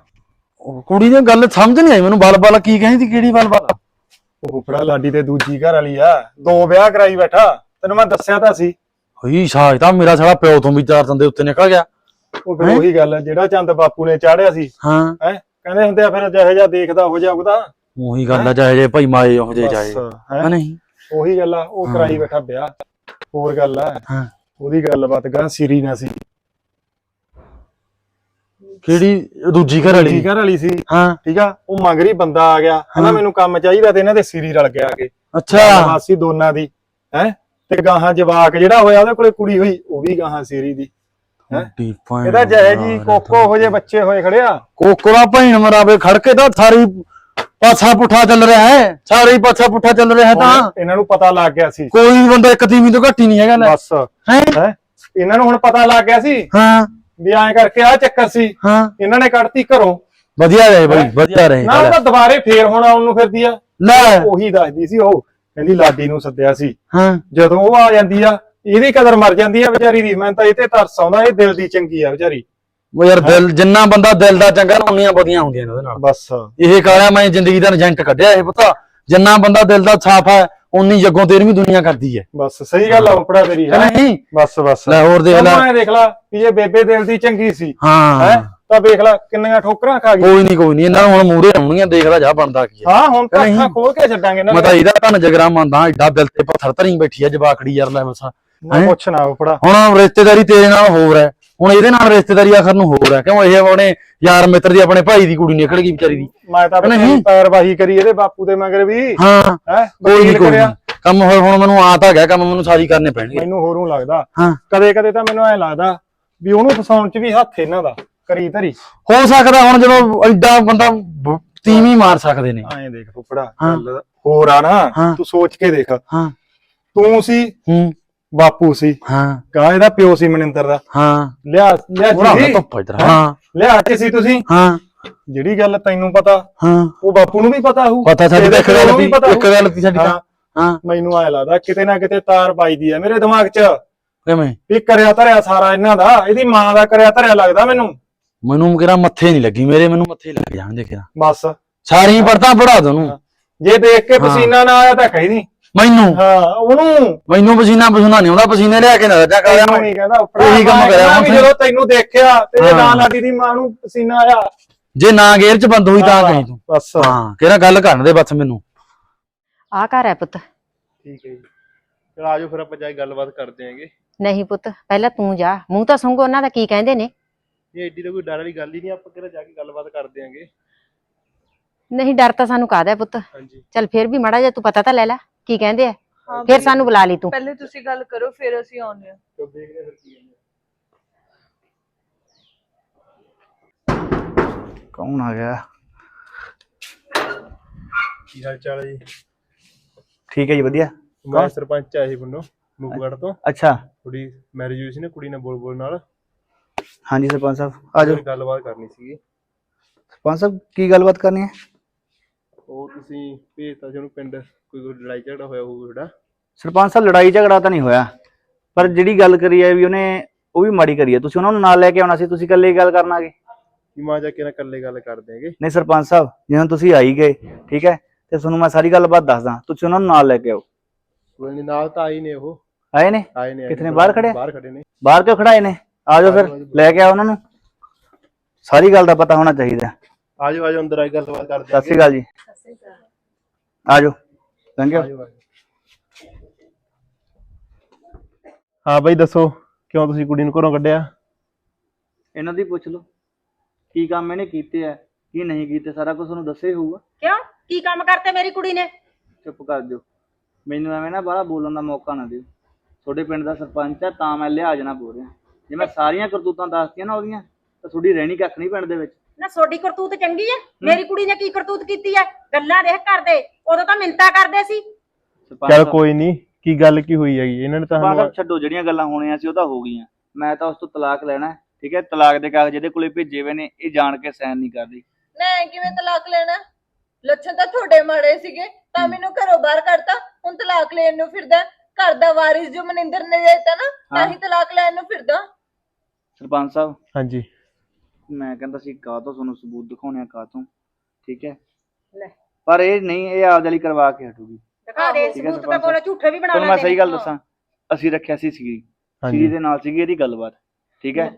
ਉਹ ਕੁੜੀ ਦੀ ਗੱਲ ਸਮਝ ਨਹੀਂ ਆਈ ਮੈਨੂੰ ਬਲ ਬਲ ਕੀ ਕਹਿੰਦੀ ਕਿਹੜੀ ਬਲ ਬਲ ਉਹ ਫੁੱਫੜਾ ਲਾਡੀ ਤੇ ਦੂਜੀ ਘਰ ਵਾਲੀ ਆ ਦੋ ਵਿਆਹ ਕਰਾਈ ਬੈਠਾ ਤੈਨੂੰ ਮੈਂ ਦੱਸਿਆ ਤਾਂ ਸੀ। ਹੋਈ ਸਾਜ ਤਾਂ ਮੇਰਾ ਸਾਲਾ ਪਿਓ ਤੋਂ ਵੀ ਚਾਰ ਦੰਦੇ ਉੱਤੇ ਨਿਕਲ ਗਿਆ। ਉਹ ਫਿਰ ਉਹੀ ਗੱਲ ਆ, ਜਿਹੜਾ ਚੰਦ ਬਾਪੂ ਨੇ ਚਾੜਿਆ ਸੀ। ਹਾਂ। ਹੈ? ਕਹਿੰਦੇ ਹੁੰਦੇ ਆ ਫਿਰ ਜਿਹੋ ਜਿਹਾ ਦੇਖਦਾ ਹੋ ਜਾ ਉਹਦਾ ਉਹੀ ਗੱਲ ਆ ਜਾਏ ਜੇ ਭਾਈ ਮਾਏ ਉਹ ਜੇ ਜਾਏ। ਬਸ, ਹੈ? ਹੈਂ? ਨਹੀਂ। ਉਹੀ ਗੱਲ ਆ ਉਹ ਕਰਾਈ ਬੈਠਾ ਵਿਆਹ। ਹੋਰ ਗੱਲ ਆ ਹਾਂ। ਉਹਦੀ ਗੱਲਬਾਤ ਗਾਂ ਸਿਰੀ ਨਾ ਸੀ। ਕਿਹੜੀ? ਦੂਜੀ ਘਰ ਵਾਲੀ। ਘਰ ਵਾਲੀ ਸੀ। ਹਾਂ। ਠੀਕ ਆ ਉਹ ਮਗਰੀ ਬੰਦਾ ਆ ਗਿਆ। ਕਹਿੰਦਾ ਹਾਂ। ਮੈਨੂੰ ਕੰਮ ਚਾਹੀਦਾ ਤੇ ਇਹਨਾਂ ਦੇ ਸਿਰੀ ਰਲ ਗਿਆ ਕੇ ਅੱਛਾ। ਮਾਸੀ ਦੋਨਾਂ ਦੀ ਹੈ? ਤੇ ਗਾਹਾਂ ਜਵਾਕ ਜਿਹੜਾ ਹੋਇਆ ਉਹਦੇ ਕੋਲੇ ਕੁੜੀ ਹੋਈ ਉਹ ਵੀ ਗਾਹਾਂ ਸਿਰੀ ਦੀ। ਇਹਦਾ ਜਹੇ ਜੀ ਕੋਕੋ ਹੋ ਜੇ ਬੱਚੇ ਹੋਏ ਖੜਿਆ। ਕੋਕਰਾ ਭੈਣ ਮਰਾਵੇ ਖੜਕੇ ਤਾਂ ਸਾਰੀ ਪਾਸਾ ਪੁੱਠਾ ਚੱਲ ਰਿਹਾ ਹੈ। ਸਾਰੇ ਹੀ ਪਾਸਾ ਪੁੱਠਾ ਚੱਲ ਰਿਹਾ ਹੈ ਤਾਂ। ਇਹਨਾਂ ਨੂੰ ਪਤਾ ਲੱਗ ਗਿਆ ਸੀ। ਕੋਈ ਬੰਦਾ ਇੱਕ ਤੀਵੀਂ ਤੋਂ ਘੱਟ ਹੀ ਨਹੀਂ ਹੈਗਾ ਲੈ ਬਸ। ਹੈ? ਇਹਨਾਂ ਨੂੰ ਹੁਣ ਪਤਾ ਲੱਗ ਗਿਆ ਸੀ ਹਾਂ। ਵੀ ਐਂ ਕਰਕੇ ਆ ਚੱਕਰ ਸੀ। ਹਾਂ। ਇਹਨਾਂ ਨੇ ਕੱਢਤੀ ਘਰੋਂ। ਵਧੀਆ ਰਹੇ ਬਈ ਵਧੀਆ ਰਹੇ ਨਾ ਤਾਂ ਦੁਬਾਰੇ ਫੇਰ ਹੁਣ ਆਉਣ ਨੂੰ ਫਿਰਦੀ ਆ। ਲੈ। ਉਹੀ ਦੱਸਦੀ ਸੀ ਉਹ। ਕਹਿੰਦੀ ਲਾਡੀ ਨੂੰ ਸੱਦਿਆ ਸੀ। ਹਾਂ। ਜਦੋਂ ਉਹ ਆ ਜਾਂਦੀ ਆ ਇਹਦੀ ਕਦਰ ਮਰ ਜਾਂਦੀ ਆ ਵਿਚਾਰੀ ਦੀ। ਮੈਂ ਤਾਂ ਇਹ ਤੇ ਤਰਸ ਆਉਂਦਾ ਇਹ ਦਿਲ ਦੀ ਚੰਗੀ ਆ ਵਿਚਾਰੀ। ਉਹ ਯਾਰ ਦਿਲ ਜਿੰਨਾ ਬੰਦਾ ਦਿਲ ਦਾ ਚੰਗਾ ਨਾ ਉਨੀਆਂ ਵਧੀਆਂ ਹੁੰਦੀਆਂ ਨੇ ਉਹਦੇ ਨਾਲ। ਬਸ। ਇਹ ਕਾਲਿਆ ਮੈਂ ਜ਼ਿੰਦਗੀ ਦਾ ਏਜੰਟ ਕੱਢਿਆ ਇਹ ਪਤਾ? ਜਿੰਨਾ ਬੰਦਾ ਦਿਲ ਦਾ ਸਾਫ਼ ਹੈ ਉਨੀ ਜੱਗੋਂ ਤੇਰਵੀਂ ਦੁਨੀਆ ਕਰਦੀ ਹੈ। ਬਸ ਸਹੀ ਗੱਲ ਆ ਉਪੜਾ ਤੇਰੀ ਹੈ ਹੈ? ਨਹੀਂ? ਬਸ ਬਸ। ਲੈ ਹੋਰ ਦੇਖ ਲੈ। ਮੈਂ ਦੇਖ ਲਾ ਵੀ ਇਹ ਬੇਬੇ ਦਿਲ ਦੀ ਚੰਗੀ ਸੀ ਹੈ। ਹਾਂ? ਤਾਂ ਦੇਖ ਲਾ ਕਿੰਨੀਆਂ ਠੋਕਰਾਂ ਖਾ ਗਈ ਕੋਈ ਨਹੀਂ ਕੋਈ ਨਹੀਂ ਇਹਨਾਂ ਨੂੰ ਹੁਣ ਮੂਰੇ ਆਉਣੀਆਂ ਦੇਖਦਾ ਜਾ ਬਣਦਾ ਕੀ ਹੈ। ਹਾਂ ਹੁਣ ਤਾਂ। ਅੱਖਾਂ ਖੋਲ ਕੇ ਛੱਡਾਂਗੇ ਨਾ ਮੈਂ ਤਾਂ ਇਹਦਾ ਧੰਨ ਜਗਰਾ ਮੰਨਦਾ ਐਡਾ ਦਿਲ ਤੇ ਪੱਥਰ ਧਰੀ ਬੈਠੀ ਆ ਜਵਾਕੜੀ ਯਾਰ ਲੈ ਬਸਾ ਮੈਂ ਪੁੱਛ ਨਾ ਉਪੜਾ। ਹੁਣ ਰਿਸ਼ਤੇਦਾਰੀ ਤੇਰੇ ਨਾਲ ਹੋਰ ਹੈ। ਹੁਣ ਇਹਦੇ ਨਾਲ ਰਿਸ਼ਤੇਦਾਰੀ ਆਖਰ ਨੂੰ ਹੋਰ ਹੈ ਕਿਉਂ ਇਹ ਆਪਣੇ ਯਾਰ ਮਿੱਤਰ ਦੀ ਆਪਣੇ ਭਾਈ ਦੀ ਕੁੜੀ ਨਿਕਲ ਗਈ ਵਿਚਾਰੀ ਦੀ। ਮੈਂ ਤਾਂ ਨਹੀਂ। ਪੈਰਵਾਹੀ ਕਰੀ ਇਹਦੇ ਬਾਪੂ ਦੇ ਮਗਰ ਵੀ। ਹਾਂ ਹੈ ਕੋਈ ਨਹੀਂ ਕੋਈ। ਕੰਮ ਹੋਏ ਹੁਣ ਮੈਨੂੰ ਆ ਤਾਂ ਗਿਆ ਕੰਮ ਮੈਨੂੰ ਸਾਰੀ ਕਰਨੇ ਪੈਣਗੇ। ਮੈਨੂੰ ਹੋਰੋਂ ਲੱਗਦਾ। ਕਦੇ ਕਦੇ ਤਾਂ ਮੈਨੂੰ ਐ ਲੱਗਦਾ ਵੀ ਉਹਨੂੰ ਫਸਾਉਣ 'ਚ ਵੀ ਹੱਥ ਇਹਨਾਂ ਦਾ ਕਰੀ ਧਰੀ। ਹੋ ਸਕਦਾ ਹੁਣ ਜਦੋਂ ਐਡਾ ਬੰਦਾ ਤੀਵੀਂ ਮਾਰ ਸਕਦੇ ਨੇ। ਐਂ ਦੇਖ ਫੁੱਫੜਾ। ਗੱਲ ਹੋਰ ਆ ਨਾ। ਤੂੰ ਸੋਚ ਕੇ ਦੇਖ। ਹਾਂ। ਤੂੰ ਸੀ ਬਾਪੂ ਸੀ। ਹਾਂ। ਕਾ ਇਹਦਾ ਪਿਓ ਸੀ ਮਨਿੰਦਰ ਦਾ। ਹਾਂ। ਲਿਆ ਲਿਆ ਜੀ ਦਾ ਧੁੱਪ ਇਧਰ ਹਾਂ। ਲਿਆ ਕੇ ਸੀ ਤੁਸੀਂ? ਹਾਂ। ਜਿਹੜੀ ਗੱਲ ਤੈਨੂੰ ਪਤਾ ਹਾਂ। ਉਹ ਬਾਪੂ ਨੂੰ ਵੀ ਪਤਾ ਹੋਊ। ਪਤਾ ਸਾਡੀ ਤਾਂ ਇੱਕ ਗੱਲ ਵੀ ਇੱਕ। ਗੱਲ ਸੀ ਸਾਡੀ ਤਾਂ। ਹਾਂ, ਮੈਨੂੰ ਐ ਲੱਗਦਾ ਕਿਤੇ ਨਾ ਕਿਤੇ ਤਾਰ ਵੱਜਦੀ ਆ ਮੇਰੇ ਦਿਮਾਗ 'ਚ। ਕਿਵੇਂ? ਵੀ ਕਰਿਆ ਧਰਿਆ ਸਾਰਾ ਇਹਨਾਂ ਦਾ। ਇਹਦੀ ਮਾਂ ਦਾ ਕਰਿਆ ਧਰਿਆ ਲੱਗਦਾ ਮੈਨੂੰ। ਮੈਨੂੰ ਕਿਹੜਾ ਮੱਥੇ ਨਹੀਂ ਲੱਗੀ ਮੇਰੇ ਮੈਨੂੰ ਮੱਥੇ ਲੱਗ ਜਾਣਦੇ ਕਿਹੜਾ। ਬਸ। ਸਾਰੀਆਂ ਪਰਤਾਂ ਪੜਾ ਦੋ ਨੂੰ ਜੇ ਦੇਖ ਕੇ। ਪਸੀਨਾ ਨਾ ਆਇਆ ਤਾਂ ਕਹੀ ਨਹੀਂ ਮੈਨੂੰ? ਹਾਂ ਉਹਨੂੰ। ਮੈਨੂੰ ਪਸੀਨਾ ਪਸੂਨਾ ਨਹੀਂ ਆਉਂਦਾ ਪਸੀਨੇ ਲਿਆ ਕੇ ਨਾ ਰੱਜਾ ਕਰਿਆ ਤੈਨੂੰ ਨਹੀਂ ਕਹਿੰਦਾ ਉਹੀ ਕੰਮ ਮੈਂ ਕਰਿਆ। ਜਦੋਂ ਤੈਨੂੰ ਦੇਖਿਆ ਤੇ ਜੇ ਹਾਂ। ਨਾ ਲਾਡੀ ਦੀ ਮਾਂ ਨੂੰ ਪਸੀਨਾ ਆਇਆ। ਜੇ ਨਾ ਗੇਰ ਚ ਬੰਦ ਹੋਈ ਤਾਂ ਕਹੀਂ ਤੂੰ। ਬਸ। ਹਾਂ ਕਿਹੜਾ ਗੱਲ ਕਰਨ ਦੇ ਬਸ ਮੈਨੂੰ। ਆ ਘਰ ਹੈ ਪੁੱਤ। ਠੀਕ ਹੈ ਜੀ। ਚਲ ਆਜੋ ਫਿਰ ਆਪਾਂ ਜਾ ਕੇ ਗੱਲਬਾਤ ਕਰਦੇ ਆਂਗੇ। ਨਹੀਂ ਪੁੱਤ ਪਹਿਲਾਂ ਤੂੰ ਜਾ। ਮੂੰਹ ਤਾਂ ਸੰਗੋ ਉਹਨਾਂ ਦਾ ਕੀ ਕਹਿੰਦੇ ਨੇ? ਇਹ ਐਡੀ ਤਾਂ ਕੋਈ ਡਰ ਵਾਲੀ ਗੱਲ ਹੀ ਨਹੀਂ ਆਪਾਂ ਕਿਹੜਾ ਜਾ ਕੇ ਗੱਲਬਾਤ ਕਰਦੇ ਆਂਗੇ। ਨਹੀਂ ਡਰ ਤਾਂ ਸਾਨੂੰ ਕਾਹਦਾ ਪੁੱਤ। ਹਾਂਜੀ। ਚੱਲ ਫਿਰ ਵੀ ਮੜਾ ਜਾ ਤੂੰ ਪਤਾ ਤਾਂ ਲੈ ਲੈ। ਕੀ ਕਹਿੰਦੇ ਆ? ਹਾਂ ਫਿਰ ਸਾਨੂੰ ਬੁਲਾ ਲਈ ਤੂੰ। ਪਹਿਲੇ ਤੁਸੀਂ ਗੱਲ ਕਰੋ ਫਿਰ ਅਸੀਂ ਆਉਂਦੇ ਹਾਂ। ਚਲ ਦੇਖਦੇ ਹਾਂ ਫਿਰ ਕੀ ਕਹਿੰਦੇ ਕੌਣ ਆ ਗਿਆ? ਕੀ ਹਾਲ ਚਾਲ ਹੈ ਜੀ? ਠੀਕ ਹੈ ਜੀ ਵਧੀਆ। ਮੈਂ ਸਰਪੰਚ ਆਇਆ ਸੀ ਪਿੰਡੋਂ ਮੂਕਗੜ ਤੋਂ। ਅੱਛਾ। ਕੁੜੀ ਮੈਰਿਜ ਹੋਈ ਸੀ ਨਾ ਕੁੜੀ ਨਾਲ ਬੋਲ ਬੋਲ ਨਾਲ। ਹਾਂਜੀ ਸਰਪੰਚ ਸਾਹਿਬ ਆ ਜਾਓ। ਕੋਈ ਗੱਲਬਾਤ ਕਰਨੀ ਸੀਗੀ। ਸਰਪੰਚ ਸਾਹਿਬ ਕੀ ਗੱਲਬਾਤ ਕਰਨੀ ਹੈ? ਉਹ ਤੁਸੀਂ ਭੇਜਤਾ ਸੀ ਉਹਨੂੰ ਪਿੰਡ ਕੋਈ ਕੋਈ ਲੜਾਈ ਝਗੜਾ ਹੋਇਆ ਹੋਊਗਾ ਤੁਹਾਡਾ? ਸਰਪੰਚ ਸਾਹਿਬ ਲੜਾਈ ਝਗੜਾ ਤਾਂ ਨਹੀਂ ਹੋਇਆ ਪਰ ਜਿਹੜੀ ਗੱਲ ਕਰੀ ਹੈ ਵੀ ਉਹਨੇ ਉਹ ਵੀ ਮਾੜੀ ਕਰੀ ਹੈ। ਤੁਸੀਂ ਉਹਨਾਂ ਨੂੰ ਨਾਲ ਲੈ ਕੇ ਆਉਣਾ ਸੀ ਤੁਸੀਂ ਇਕੱਲੇ ਹੀ ਗੱਲ ਕਰਨ ਆ ਗਏ ਕੀ ਮਾਂ ਜਾ ਕੇ ਨਾ ਇਕੱਲੇ ਗੱਲ ਕਰਦੇ ਆਂਗੇ ਨਹੀਂ ਸਰਪੰਚ ਸਾਹਿਬ ਜਦੋਂ ਤੁਸੀਂ ਆਈ ਗਏ ਠੀਕ ਹੈ ਤੇ ਤੁਹਾਨੂੰ ਮੈਂ ਸਾਰੀ ਗੱਲਬਾਤ ਦੱਸਦਾ ਤੁਸੀਂ ਉਹਨਾਂ ਨੂੰ ਨਾਲ ਲੈ ਕੇ ਆਓ। ਕੋਈ ਨੀ, ਨਾਲ ਤਾਂ ਆਈ ਨੇ ਉਹ। ਆਏ ਨੇ? ਆਏ ਨੇ ਆਏ ਕਿੱਥੇ ਨੇ, ਨੇ, ਬਾਹਰ ਖੜੇ? ਆ? ਬਾਹਰ ਖੜੇ ਨੇ। ਬਾਹਰ ਕਿਉਂ ਖੜਾਏ ਨੇ? ਆ ਜਾਓ ਫਿਰ ਲੈ ਕੇ ਆਓ ਉਹਨਾਂ ਨੂੰ। ਸਾਰੀ ਗੱਲ ਦਾ ਪਤਾ ਹੋਣਾ ਚਾਹੀਦਾ। ਆਜੋ ਆਜੋ ਅੰਦਰ ਆ ਕੇ ਗੱਲਬਾਤ ਕਰਦੇ ਸਤਿ ਸ਼੍ਰੀ ਅਕਾਲ ਜੀ। ਆ ਜਾਓ ਥੈਂਕ ਯੂ ਆਜੋ, ਆਜੋ। ਹਾਂ ਬਾਈ ਦੱਸੋ ਕਿਉਂ ਤੁਸੀਂ ਕੁੜੀ ਨੂੰ ਘਰੋਂ ਕੱਢਿਆ? ਇਹਨਾਂ ਦੀ ਪੁੱਛ ਲਓ ਕੀ ਕੰਮ ਇਹਨੇ ਕੀਤੇ ਆ ਕੀ ਨਹੀਂ ਕੀਤੇ ਸਾਰਾ ਕੁਝ ਤੁਹਾਨੂੰ ਦੱਸਿਆ ਹੀ ਹੋਊਗਾ। ਕਿਉਂ? ਕੀ ਕੰਮ ਕਰਤੇ ਮੇਰੀ ਕੁੜੀ ਨੇ? ਚੁੱਪ ਕਰ ਦਿਓ ਮੈਨੂੰ ਐਵੇਂ ਨਾ ਬਾਹਲਾ ਬੋਲਣ ਦਾ ਮੌਕਾ ਨਾ ਦਿਓ। ਤੁਹਾਡੇ ਪਿੰਡ ਦਾ ਸਰਪੰਚ ਆ ਤਾਂ ਮੈਂ ਲਿਹਾਜ਼ ਨਾ ਬੋਲ ਰਿਹਾ। ਜੇ ਮੈਂ ਸਾਰੀਆਂ ਕਰਤੂਤਾਂ ਦੱਸਤੀਆਂ ਨਾ ਉਹਦੀਆਂ ਤਾਂ ਤੁਹਾਡੀ ਰਹਿਣੀ ਕੱਖ ਨਹੀਂ ਪਿੰਡ ਦੇ ਵਿੱਚ। ਨਾ ਸੋਡੀ ਕਰਤੂਤ ਚੰਗੀ ਐ ਮੇਰੀ ਕੁੜੀ ਨੇ ਕੀ ਕਰਤੂਤ ਕੀਤੀ ਐ ਗੱਲਾਂ ਦੇਖ ਕਰਦੇ ਉਦੋਂ ਤਾਂ ਮਿੰਤਾ ਕਰਦੇ ਸੀ। ਚਲ ਕੋਈ ਨਹੀਂ ਕੀ ਗੱਲ ਕੀ ਹੋਈ ਹੈਗੀ? ਇਹਨਾਂ ਨੇ ਤਾਂ ਸਾਹਿਬ ਛੱਡੋ ਜਿਹੜੀਆਂ ਗੱਲਾਂ ਹੋਣੀਆਂ ਸੀ ਉਹ ਤਾਂ ਹੋ ਗਈਆਂ। ਮੈਂ ਤਾਂ ਉਸ ਤੋਂ ਤਲਾਕ ਲੈਣਾ ਹੈ, ਠੀਕ ਹੈ? ਤਲਾਕ ਦੇ ਕਾਗਜ਼ ਇਹਦੇ ਕੋਲੇ ਭੇਜੇ ਹੋਏ ਨੇ ਇਹ ਜਾਣ ਕੇ ਸਾਈਨ ਨਹੀਂ ਕਰਦੀ। ਨਾ ਕਿਵੇਂ ਤਲਾਕ ਲੈਣਾ? ਲੱਛਣ ਤਾਂ ਤੁਹਾਡੇ ਮਾੜੇ ਸੀਗੇ ਤਾਂ ਮੈਨੂੰ ਘਰੋਂ ਬਾਹਰ ਕੱਢਤਾ ਹੁਣ ਤਲਾਕ ਲੈਣ ਨੂੰ ਫਿਰਦਾ ਘਰ ਦਾ ਵਾਰਿਸ ਜੋ ਮਨਿੰਦਰ ਨੇ ਦਿੱਤਾ ਨਾ ਤਾਂ। ਹੀ ਤਲਾਕ ਲੈਣ ਨੂੰ ਫਿਰਦਾ। ਸਰਪੰਚ ਸਾਹਿਬ ਹਾਂਜੀ। ਮੈਂ ਕਹਿੰਦਾ ਸੀ ਕਾਹ ਤੋਂ ਤੁਹਾਨੂੰ ਸਬੂਤ ਦਿਖਾਉਣੇ ਆ ਕਾਹ ਤੋਂ? ਠੀਕ ਹੈ? ਲੈ। ਪਰ ਇਹ ਨਹੀਂ ਇਹ ਆਪਦੇ ਲਈ ਕਰਵਾ ਕੇ ਹਟੂਗੀ। ਦਿਖਾ ਦੇ ਠੀਕ ਹੈ ਸਬੂਤ ਤਾਂ ਸਰਪੰਚ ਕੋਲ ਝੂਠੇ ਵੀ ਬਣਾ ਤੁਹਾਨੂੰ ਮੈਂ ਲੈਂਦੇ ਸਹੀ ਗੱਲ ਨੇ। ਦੱਸਾਂ। ਅਸੀਂ ਰੱਖਿਆ ਸੀ ਸੀਰੀ ਸੀਰੀ ਦੇ ਨਾਲ ਸੀਗੀ ਇਹਦੀ ਗੱਲਬਾਤ। ਠੀਕ ਹੈ?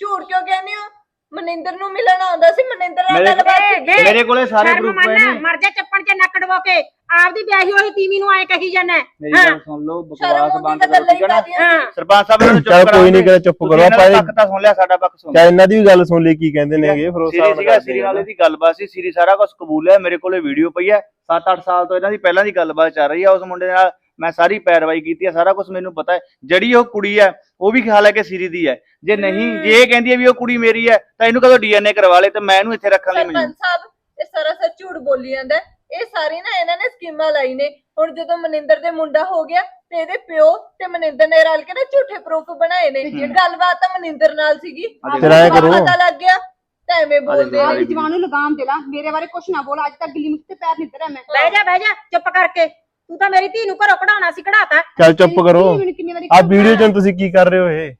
ਝੂਠ ਕਿਉਂ ਕਹਿੰਦੇ ਹੋ? ਮਨਿੰਦਰ ਨੂੰ ਮਿਲਣ ਆਉਂਦਾ ਸੀ ਮਨਿੰਦਰ ਨਾਲ ਮੇਰੇ- ਗੱਲਬਾਤ ਕੀਤੀ। ਮੇਰੇ ਕੋਲੇ ਸਾਰੇ ਸ਼ਰਮ ਪ੍ਰੂਫ ਪਏ ਮੰਨ ਨੇ। ਮਰ ਜਾ ਚੱਪਣ ਚ ਨੱਕ ਡਬੋ ਕੇ। ਆਪਦੀ ਵਿਆਹੀ ਹੋਈ ਤੀਵੀਂ ਨੂੰ ਐ ਕਹੀ ਜਾਂਦਾ ਮੇਰੀ ਗੱਲ ਸੁਣ ਲਓ ਬਕਵਾਸ ਬੰਦ ਤਾਂ ਕਰੋ ਗੱਲਾਂ ਹੀ ਠੀਕ ਹੈ ਨਾ? ਕਰਦੀਆਂ ਹਾਂ। ਸਰਪੰਚ ਸਾਹਿਬ ਨੂੰ ਚੁੱਪ ਚੱਲ ਕਰਾਓ ਕੋਈ ਨਹੀਂ ਕਰੇ ਚੁੱਪ ਕਰੋ ਆਪਾਂ ਇਹ ਪੱਖ ਤਾਂ ਸੁਣ ਲਿਆ ਸਾਡਾ ਪੱਖ ਸੁਣ ਕਿਆ ਇਹਨਾਂ ਦੀ ਵੀ ਗੱਲ ਸੁਣ ਲਈ ਕੀ ਕਹਿੰਦੇ ਨੇਗੇ ਫਿਰ ਉਸ ਸੀਰੀ ਹਿਸਾਬ ਨਾਲ ਸੀਗਾ ਸੀਰੀ ਵਾਲੇ ਦੀ ਗੱਲਬਾਤ ਸੀ ਸੀਰੀ ਸਾਰਾ ਕੁਝ ਕਬੂਲ ਹੈ ਮੇਰੇ ਕੋਲੇ ਵੀਡੀਓ ਪਈ ਹੈ। 7-8 ਸਾਲ ਤੋਂ ਇਹਨਾਂ ਦੀ ਪਹਿਲਾਂ ਦੀ ਗੱਲਬਾਤ ਚੱਲ ਰਹੀ ਹੈ ਉਸ ਮੁੰਡੇ ਨਾਲ ਮੈਂ ਸਾਰੀ ਪੈਰਵਾਈ ਕੀਤੀ ਹੈ ਸਾਰਾ ਕੁਝ ਮੈਨੂੰ ਪਤਾ ਹੈ। ਜਿਹੜੀ ਉਹ ਕੁੜੀ ਹੈ ਉਹ ਵੀ ਖਿਆਲ ਹੈ ਕਿ ਸੀਰੀ ਦੀ ਹੈ। ਜੇ ਨਹੀਂ ਜੇ ਇਹ ਕਹਿੰਦੀ ਹੈ ਵੀ ਉਹ ਕੁੜੀ ਮੇਰੀ ਹੈ ਤਾਂ ਇਹਨੂੰ ਕਦੋਂ ਡੀਐਨਏ ਕਰਵਾ ਲੇ ਤੇ ਮੈਂ ਇਹਨੂੰ ਇੱਥੇ ਰੱਖਣ ਲਈ ਮਜਬੂਰ ਸਰਪੰਚ ਸਾਹਿਬ ਇਹ ਸਰਾਸਰ ਝੂਠ ਬੋਲੀ ਜਾਂਦਾ ਹੈ। ਇਹ ਸਾਰੀ ਨਾ ਇਹਨਾਂ ਨੇ ਸਕੀਮਾਂ ਲਾਈ ਨੇ। ਹੁਣ ਜਦੋਂ ਮਨਿੰਦਰ ਦੇ ਮੁੰਡਾ ਹੋ ਗਿਆ ਤੇ ਇਹਦੇ ਪਿਓ ਤੇ ਮਨਿੰਦਰ ਨੇ ਰਲ ਕੇ ਨਾ ਝੂਠੇ ਪ੍ਰੂਫ ਬਣਾਏ ਨੇ। ਗੱਲਬਾਤ ਤਾਂ ਮਨਿੰਦਰ ਨਾਲ ਸੀਗੀ। ਫਿਰ ਐਂ ਕਰੋ। ਪਤਾ ਲੱਗ ਗਿਆ ਤਾਂ ਐਵੇਂ ਬੋਲਦੇ ਨੇ ਜਵਾਨ ਨੂੰ ਲਗਾਮ ਦੇ ਲਾ ਮੇਰੇ ਬਾਰੇ ਕੁਛ ਨਾ ਬੋਲ ਅੱਜ ਤੱਕ ਗਿੱਲੀ ਮਿੱਟੀ ਤੇ ਪੈਰ ਨਹੀਂ ਧਰਿਆ ਮੈਂ। ਬਹਿ ਜਾ ਬਹਿ ਜਾ ਚੁੱਪ ਕਰਕੇ। ਤੂੰ ਤਾਂ ਮੇਰੀ ਧੀ ਨੂੰ ਘਰੋਂ ਕਢਾਉਣਾ ਸੀ ਕਢਾਤਾ। ਚੱਲ ਚੁੱਪ ਕਰੋ। ਕਿੰਨੀ ਵਾਰੀ ਆ ਵੀਡੀਓ ਚ ਤੁਸੀਂ ਕੀ ਕਰ ਰਹੇ ਹੋ ਇਹ?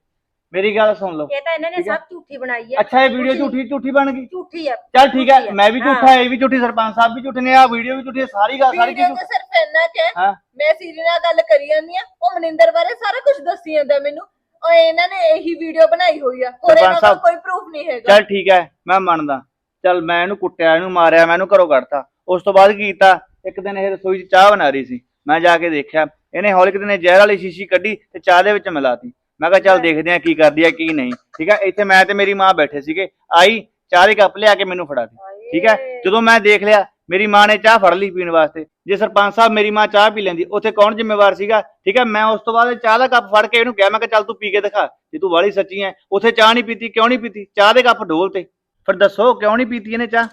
ਮੇਰੀ ਗੱਲ ਸੁਣ ਲਓ। ਇਹ ਤਾਂ ਇਹਨਾਂ ਨੇ ਹੈ। ਸਭ ਝੂਠੀ ਬਣਾਈ ਐ ਅੱਛਾ ਇਹ ਵੀਡੀਓ ਝੂਠੀ ਝੂਠੀ ਬਣ ਗਈ? ਝੂਠੀ ਐ ਚੱਲ ਠੀਕ ਹੈ ਮੈਂ ਵੀ ਹਾਂ। ਝੂਠਾ ਇਹ ਵੀ ਝੂਠੀ ਸਰਪੰਚ ਸਾਹਿਬ ਵੀ ਝੂਠੇ ਨੇ ਆ ਵੀਡੀਓ ਵੀ ਝੂਠੀ ਹੈ ਸਾਰੀ ਗੱਲ ਸਾਰੀ ਵੀਡੀਓ ਤੇ ਸਿਰਫ ਇੰਨਾ ਕਿ ਹਾਂ। ਮੈਂ ਸੀਰੀ ਨਾਲ ਗੱਲ ਕਰੀ ਜਾਂਦੀ ਆ ਉਹ ਮਨਿੰਦਰ ਬਾਰੇ ਸਾਰਾ ਕੁਝ ਦੱਸੀ ਜਾਂਦਾ ਮੈਨੂੰ। ਉਹ ਇਹਨਾਂ ਨੇ ਇਹੀ ਵੀਡੀਓ ਬਣਾਈ ਹੋਈ ਆ। ਹੋਰ ਸਰਪੰਚ ਇਹਨਾਂ ਸਾਹਿਬ। ਕੋਈ ਪ੍ਰੂਫ ਨਹੀਂ ਹੈਗਾ। ਚੱਲ ਠੀਕ ਹੈ ਮੈਂ ਮੰਨਦਾ। ਚੱਲ ਮੈਂ ਇਹਨੂੰ ਕੁੱਟਿਆ ਇਹਨੂੰ ਮਾਰਿਆ ਮੈਂ ਇਹਨੂੰ ਘਰੋਂ ਕੱਢਤਾ। ਉਸ ਤੋਂ ਬਾਅਦ ਕੀ ਕੀਤਾ? ਇੱਕ ਦਿਨ ਇਹ ਰਸੋਈ 'ਚ ਚਾਹ ਬਣਾ ਰਹੀ ਸੀ। ਮੈਂ ਜਾ ਕੇ ਦੇਖਿਆ ਇਹਨੇ ਹੌਲੀ ਕਿਤੇ ਨੇ ਜ਼ਹਿਰ ਵਾਲੀ ਸ਼ੀਸ਼ੀ ਕੱਢੀ ਤੇ ਚਾਹ ਦੇ ਵਿੱਚ ਮਿਲਾਤੀ। ਮੈਂ ਕਿਹਾ ਚੱਲ ਦੇਖਦੇ ਆ ਕੀ ਕਰਦੀ ਆ ਕੀ ਨਹੀਂ। ਠੀਕ ਹੈ ਇੱਥੇ ਮੈਂ ਤੇ ਮੇਰੀ ਮਾਂ ਬੈਠੇ ਸੀਗੇ। ਆਈ ਚਾਹ ਦੇ ਕੱਪ ਲਿਆ ਕੇ ਮੈਨੂੰ ਫੜਾ ਦਿੱਤੀ। ਠੀਕ ਹੈ ਜਦੋਂ ਮੈਂ ਦੇਖ ਲਿਆ ਮੇਰੀ ਮਾਂ ਨੇ ਚਾਹ ਫੜ ਲਈ ਪੀਣ ਵਾਸਤੇ। ਜੇ ਸਰਪੰਚ ਸਾਹਿਬ ਮੇਰੀ ਮਾਂ ਚਾਹ ਪੀ ਲੈਂਦੀ ਉੱਥੇ ਕੌਣ ਜ਼ਿੰਮੇਵਾਰ ਸੀਗਾ? ਠੀਕ ਹੈ ਮੈਂ ਉਸ ਤੋਂ ਬਾਅਦ ਚਾਹ ਦਾ ਕੱਪ ਫੜ ਕੇ ਇਹਨੂੰ ਕਿਹਾ ਮੈਂ ਕਿਹਾ ਚੱਲ ਤੂੰ ਪੀ ਕੇ ਦਿਖਾ ਜੇ ਤੂੰ ਵਾਲੀ ਸੱਚੀ ਹੈ। ਉੱਥੇ ਚਾਹ ਨਹੀਂ ਪੀਤੀ ਕਿਉਂ ਨਹੀਂ ਪੀਤੀ? ਚਾਹ ਦੇ ਕੱਪ ਢੋਲ ਤੇ ਫਿਰ ਦੱਸੋ ਕਿਉਂ ਨਹੀਂ ਪੀਤੀ ਇਹਨੇ ਚਾਹ?